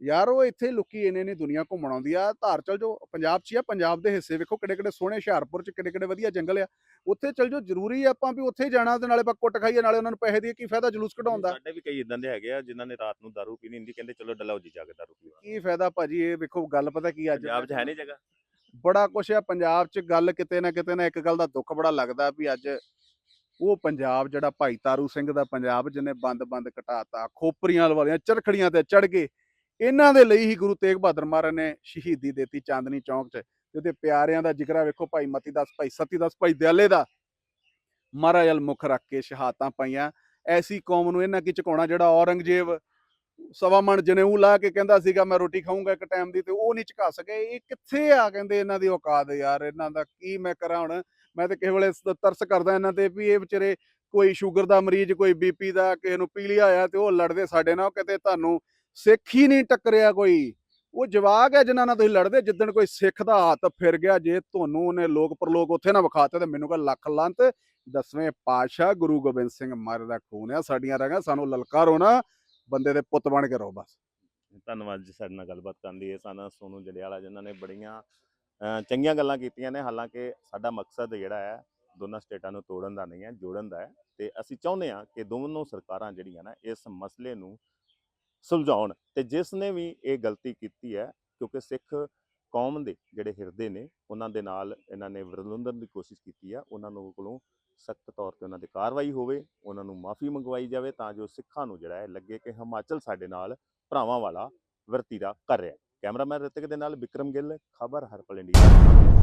ਯਾਰ ਉਹ ਇੱਥੇ ਲੋਕੀ ਇਹਨੇ ਨੇ ਦੁਨੀਆ ਘੁੰਮਣ ਆਉਂਦੀ ਆ ਧਾਰ ਚਲ ਜੋ ਪੰਜਾਬ 'ਚ ਆ ਪੰਜਾਬ ਦੇ ਹਿੱਸੇ ਵੇਖੋ ਕਿਹੜੇ ਕਿਹੜੇ ਸੋਹਣੇ ਹੁਸ਼ਿਆਰਪੁਰ 'ਚ ਕਿਹੜੇ ਕਿਹੜੇ ਵਧੀਆ ਜੰਗਲ ਆ। ਉੱਥੇ ਚਲ ਜੋ ਜ਼ਰੂਰੀ ਆ ਆਪਾਂ ਵੀ ਉੱਥੇ ਜਾਣਾ ਤੇ ਨਾਲੇ ਆਪਾਂ ਕੁੱਟ ਖਾਈਏ ਨਾਲੇ ਉਹਨਾਂ ਨੂੰ ਪੈਸੇ ਦੇਈਏ ਕੀ ਫਾਇਦਾ ਜਲੂਸ ਕਢਾਉਣ ਦਾ? ਸਾਡੇ ਵੀ ਕਈ ਇਦਾਂ ਦੇ ਹੈਗੇ ਆ ਜਿਨ੍ਹਾਂ ਨੇ ਰਾਤ ਨੂੰ ਦਾਰੂ ਪੀਣੀ ਹੁੰਦੀ ਕਹਿੰਦੇ ਚਲੋ ਡਲਹੌਜੀ ਜਾ ਕੇ ਦਾਰੂ ਪੀਓ ਕੀ ਫਾਇਦਾ ਭਾਜੀ ਇਹ ਵੇਖੋ ਗੱਲ ਪਤਾ ਕੀ ਅੱਜ ਪੰਜਾਬ 'ਚ ਹੈ ਨਹੀਂ ਜਗ੍ਹਾ। ਬੜਾ ਕੁਛ ਆ, ਪੰਜਾਬ 'ਚ ਗੱਲ ਕਿਤੇ ਨਾ ਕਿਤੇ ਨਾ ਇੱਕ ਗੱਲ ਦਾ ਦੁੱਖ ਬੜਾ ਲੱਗਦਾ ਵੀ ਅੱਜ ਉਹ ਪੰਜਾਬ ਜਿਹੜਾ ਭਾਈ ਤਾਰੂ ਸਿੰਘ ਦਾ ਪੰਜਾਬ ਜਿਹਨੇ ਬੰਦ-ਬੰਦ ਕਟਾਤਾ, ਖੋਪਰੀਆਂ ਵਾਲੀਆਂ ਚਰਖੜੀਆਂ ਤੇ ਚੜ ਗਏ ਇਹਨਾਂ ਦੇ ਲਈ ਹੀ ਗੁਰੂ ਤੇਗ ਬਹਾਦਰ ਮਹਾਰਾਜ ਨੇ ਸ਼ਹੀਦੀ ਦਿੱਤੀ ਚਾਂਦਨੀ ਚੌਂਕ 'ਚ ਤੇ ਉਹਦੇ ਪਿਆਰਿਆਂ ਦਾ ਜ਼ਿਕਰਾ ਵੇਖੋ ਭਾਈ ਮਤੀ ਦਾਸ ਭਾਈ ਸਤੀ ਦਾਸ ਭਾਈ ਦਿਆਲੇ ਦਾ ਮਹਾਰਾਜ ਅਲ ਮੁਖ ਰੱਖ ਕੇ ਸ਼ਹਾਦਤਾਂ ਪਾਈਆਂ। ਐਸੀ ਕੌਮ ਨੂੰ ਇਹਨਾਂ ਕੀ ਝੁਕਾਉਣਾ, ਜਿਹੜਾ ਔਰੰਗਜ਼ੇਬ ਸਵਾ ਮਣ ਜਨੇਊ ਲਾ ਕੇ ਕਹਿੰਦਾ ਸੀਗਾ, ਮੈਂ ਰੋਟੀ ਖਾਊਂਗਾ ਇੱਕ ਟਾਈਮ ਦੀ, ਤੇ ਉਹ ਨਹੀਂ ਝੁਕਾ ਸਕੇ। ਇਹ ਕਿੱਥੇ ਆ ਕਹਿੰਦੇ ਇਹਨਾਂ ਦੀ ਔਕਾਤ ਯਾਰ, ਇਹਨਾਂ ਦਾ ਕੀ ਮੈਂ ਕਰਾਂ ਹੁਣ? ਮੈਂ ਤੇ ਕਿਸੇ ਵੇਲੇ ਤਰਸ ਕਰਦਾ ਇਹਨਾਂ ਤੇ ਵੀ ਇਹ ਵਿਚਾਰੇ ਕੋਈ ਸ਼ੂਗਰ ਦਾ ਮਰੀਜ਼, ਕੋਈ ਬੀਪੀ ਦਾ ਕਿਸੇ ਨੂੰ ਪੀਲੀਆ ਆਇਆ ਤੇ ਉਹ ਲੜਦੇ ਸਾਡੇ ਨਾਲ ਕਿਤੇ ਤੁਹਾਨੂੰ ਸਿੱਖ ਹੀ ਨਹੀਂ ਟੱਕਰਿਆ ਕੋਈ। ਉਹ ਜਵਾਕ ਹੈ ਜਿਨ੍ਹਾਂ ਨਾਲ ਤੁਸੀਂ ਲੜਦੇ, ਜਿੱਦਣ ਕੋਈ ਸਿੱਖ ਦਾ ਹੱਥ ਫਿਰ ਗਿਆ, ਜੇ ਤੁਹਾਨੂੰ ਉਹਨੇ ਲੋਕ ਪ੍ਰਲੋਕ ਉੱਥੇ ਨਾ ਵਿਖਾਤੇ ਤੇ ਮੈਨੂੰ ਕਹ ਲੱਖ ਲੰਤ। ਦਸਵੇਂ ਪਾਤਸ਼ਾਹ ਗੁਰੂ ਗੋਬਿੰਦ ਸਿੰਘ ਮਹਾਰਾਜ ਦਾ ਖੂਨ ਆ, ਸਾਡੀਆਂ ਰਗਾਂ, ਸਾਨੂੰ ਲਲਕਾਰੋ ਨਾ। ਬੰਦੇ ਦੇ ਪੁੱਤ ਬਣ ਕੇ ਰਹੋ ਬਸ। ਧੰਨਵਾਦ ਜੀ ਸਾਡੇ ਨਾਲ ਗੱਲਬਾਤ ਕਰਨ ਲਈ ਇਹ ਸਨ ਸੋਨੂ ਜੰਡਿਆਲਾ ਜਿਨ੍ਹਾਂ ਨੇ ਬੜੀਆਂ ਚੰਗੀਆਂ ਗੱਲਾਂ ਕੀਤੀਆਂ ਨੇ। ਹਾਲਾਂਕਿ ਸਾਡਾ ਮਕਸਦ ਜਿਹੜਾ ਹੈ, ਦੋਨਾਂ ਸਟੇਟਾਂ ਨੂੰ ਤੋੜਨ ਦਾ ਨਹੀਂ ਹੈ, ਜੋੜਨ ਦਾ ਹੈ। ਤੇ ਅਸੀਂ ਚਾਹੁੰਦੇ ਹਾਂ ਕਿ ਦੋਨੋਂ ਸਰਕਾਰਾਂ ਜਿਹੜੀਆਂ ਨਾ, ਇਸ ਮਸਲੇ ਨੂੰ ਸੁਲਝਾਉਣ। ਤੇ ਜਿਸ ਨੇ ਵੀ ਇਹ ਗਲਤੀ ਕੀਤੀ ਹੈ, ਕਿਉਂਕਿ ਸਿੱਖ ਕੌਮ ਦੇ ਜਿਹੜੇ ਹਿਰਦੇ ਨੇ, ਉਹਨਾਂ ਦੇ ਨਾਲ ਇਹਨਾਂ ਨੇ ਵਿਰਲੁੰਦਨ ਦੀ ਕੋਸ਼ਿਸ਼ ਕੀਤੀ ਆ ਉਹਨਾਂ ਨੂੰ ਕੋਲੋਂ ਸਖਤ ਤੌਰ ਤੇ ਉਹਨਾਂ ਤੇ ਕਾਰਵਾਈ ਹੋਵੇ, ਉਹਨਾਂ ਨੂੰ ਮਾਫੀ ਮੰਗਵਾਈ ਜਾਵੇ ਤਾਂ ਜੋ ਸਿੱਖਾਂ ਨੂੰ ਜਿਹੜਾ ਹੈ ਲੱਗੇ ਕਿ ਹਿਮਾਚਲ ਸਾਡੇ ਨਾਲ ਭਰਾਵਾਂ ਵਾਲਾ ਵਰਤੀਰਾ ਕਰ ਰਿਹਾ। ਕੈਮਰਾਮੈਨ ਰਿਤਿਕ ਦੇ ਨਾਲ ਵਿਕਰਮ ਗਿੱਲ, ਖਬਰ ਹਰਪਲ ਇੰਡੀਆ।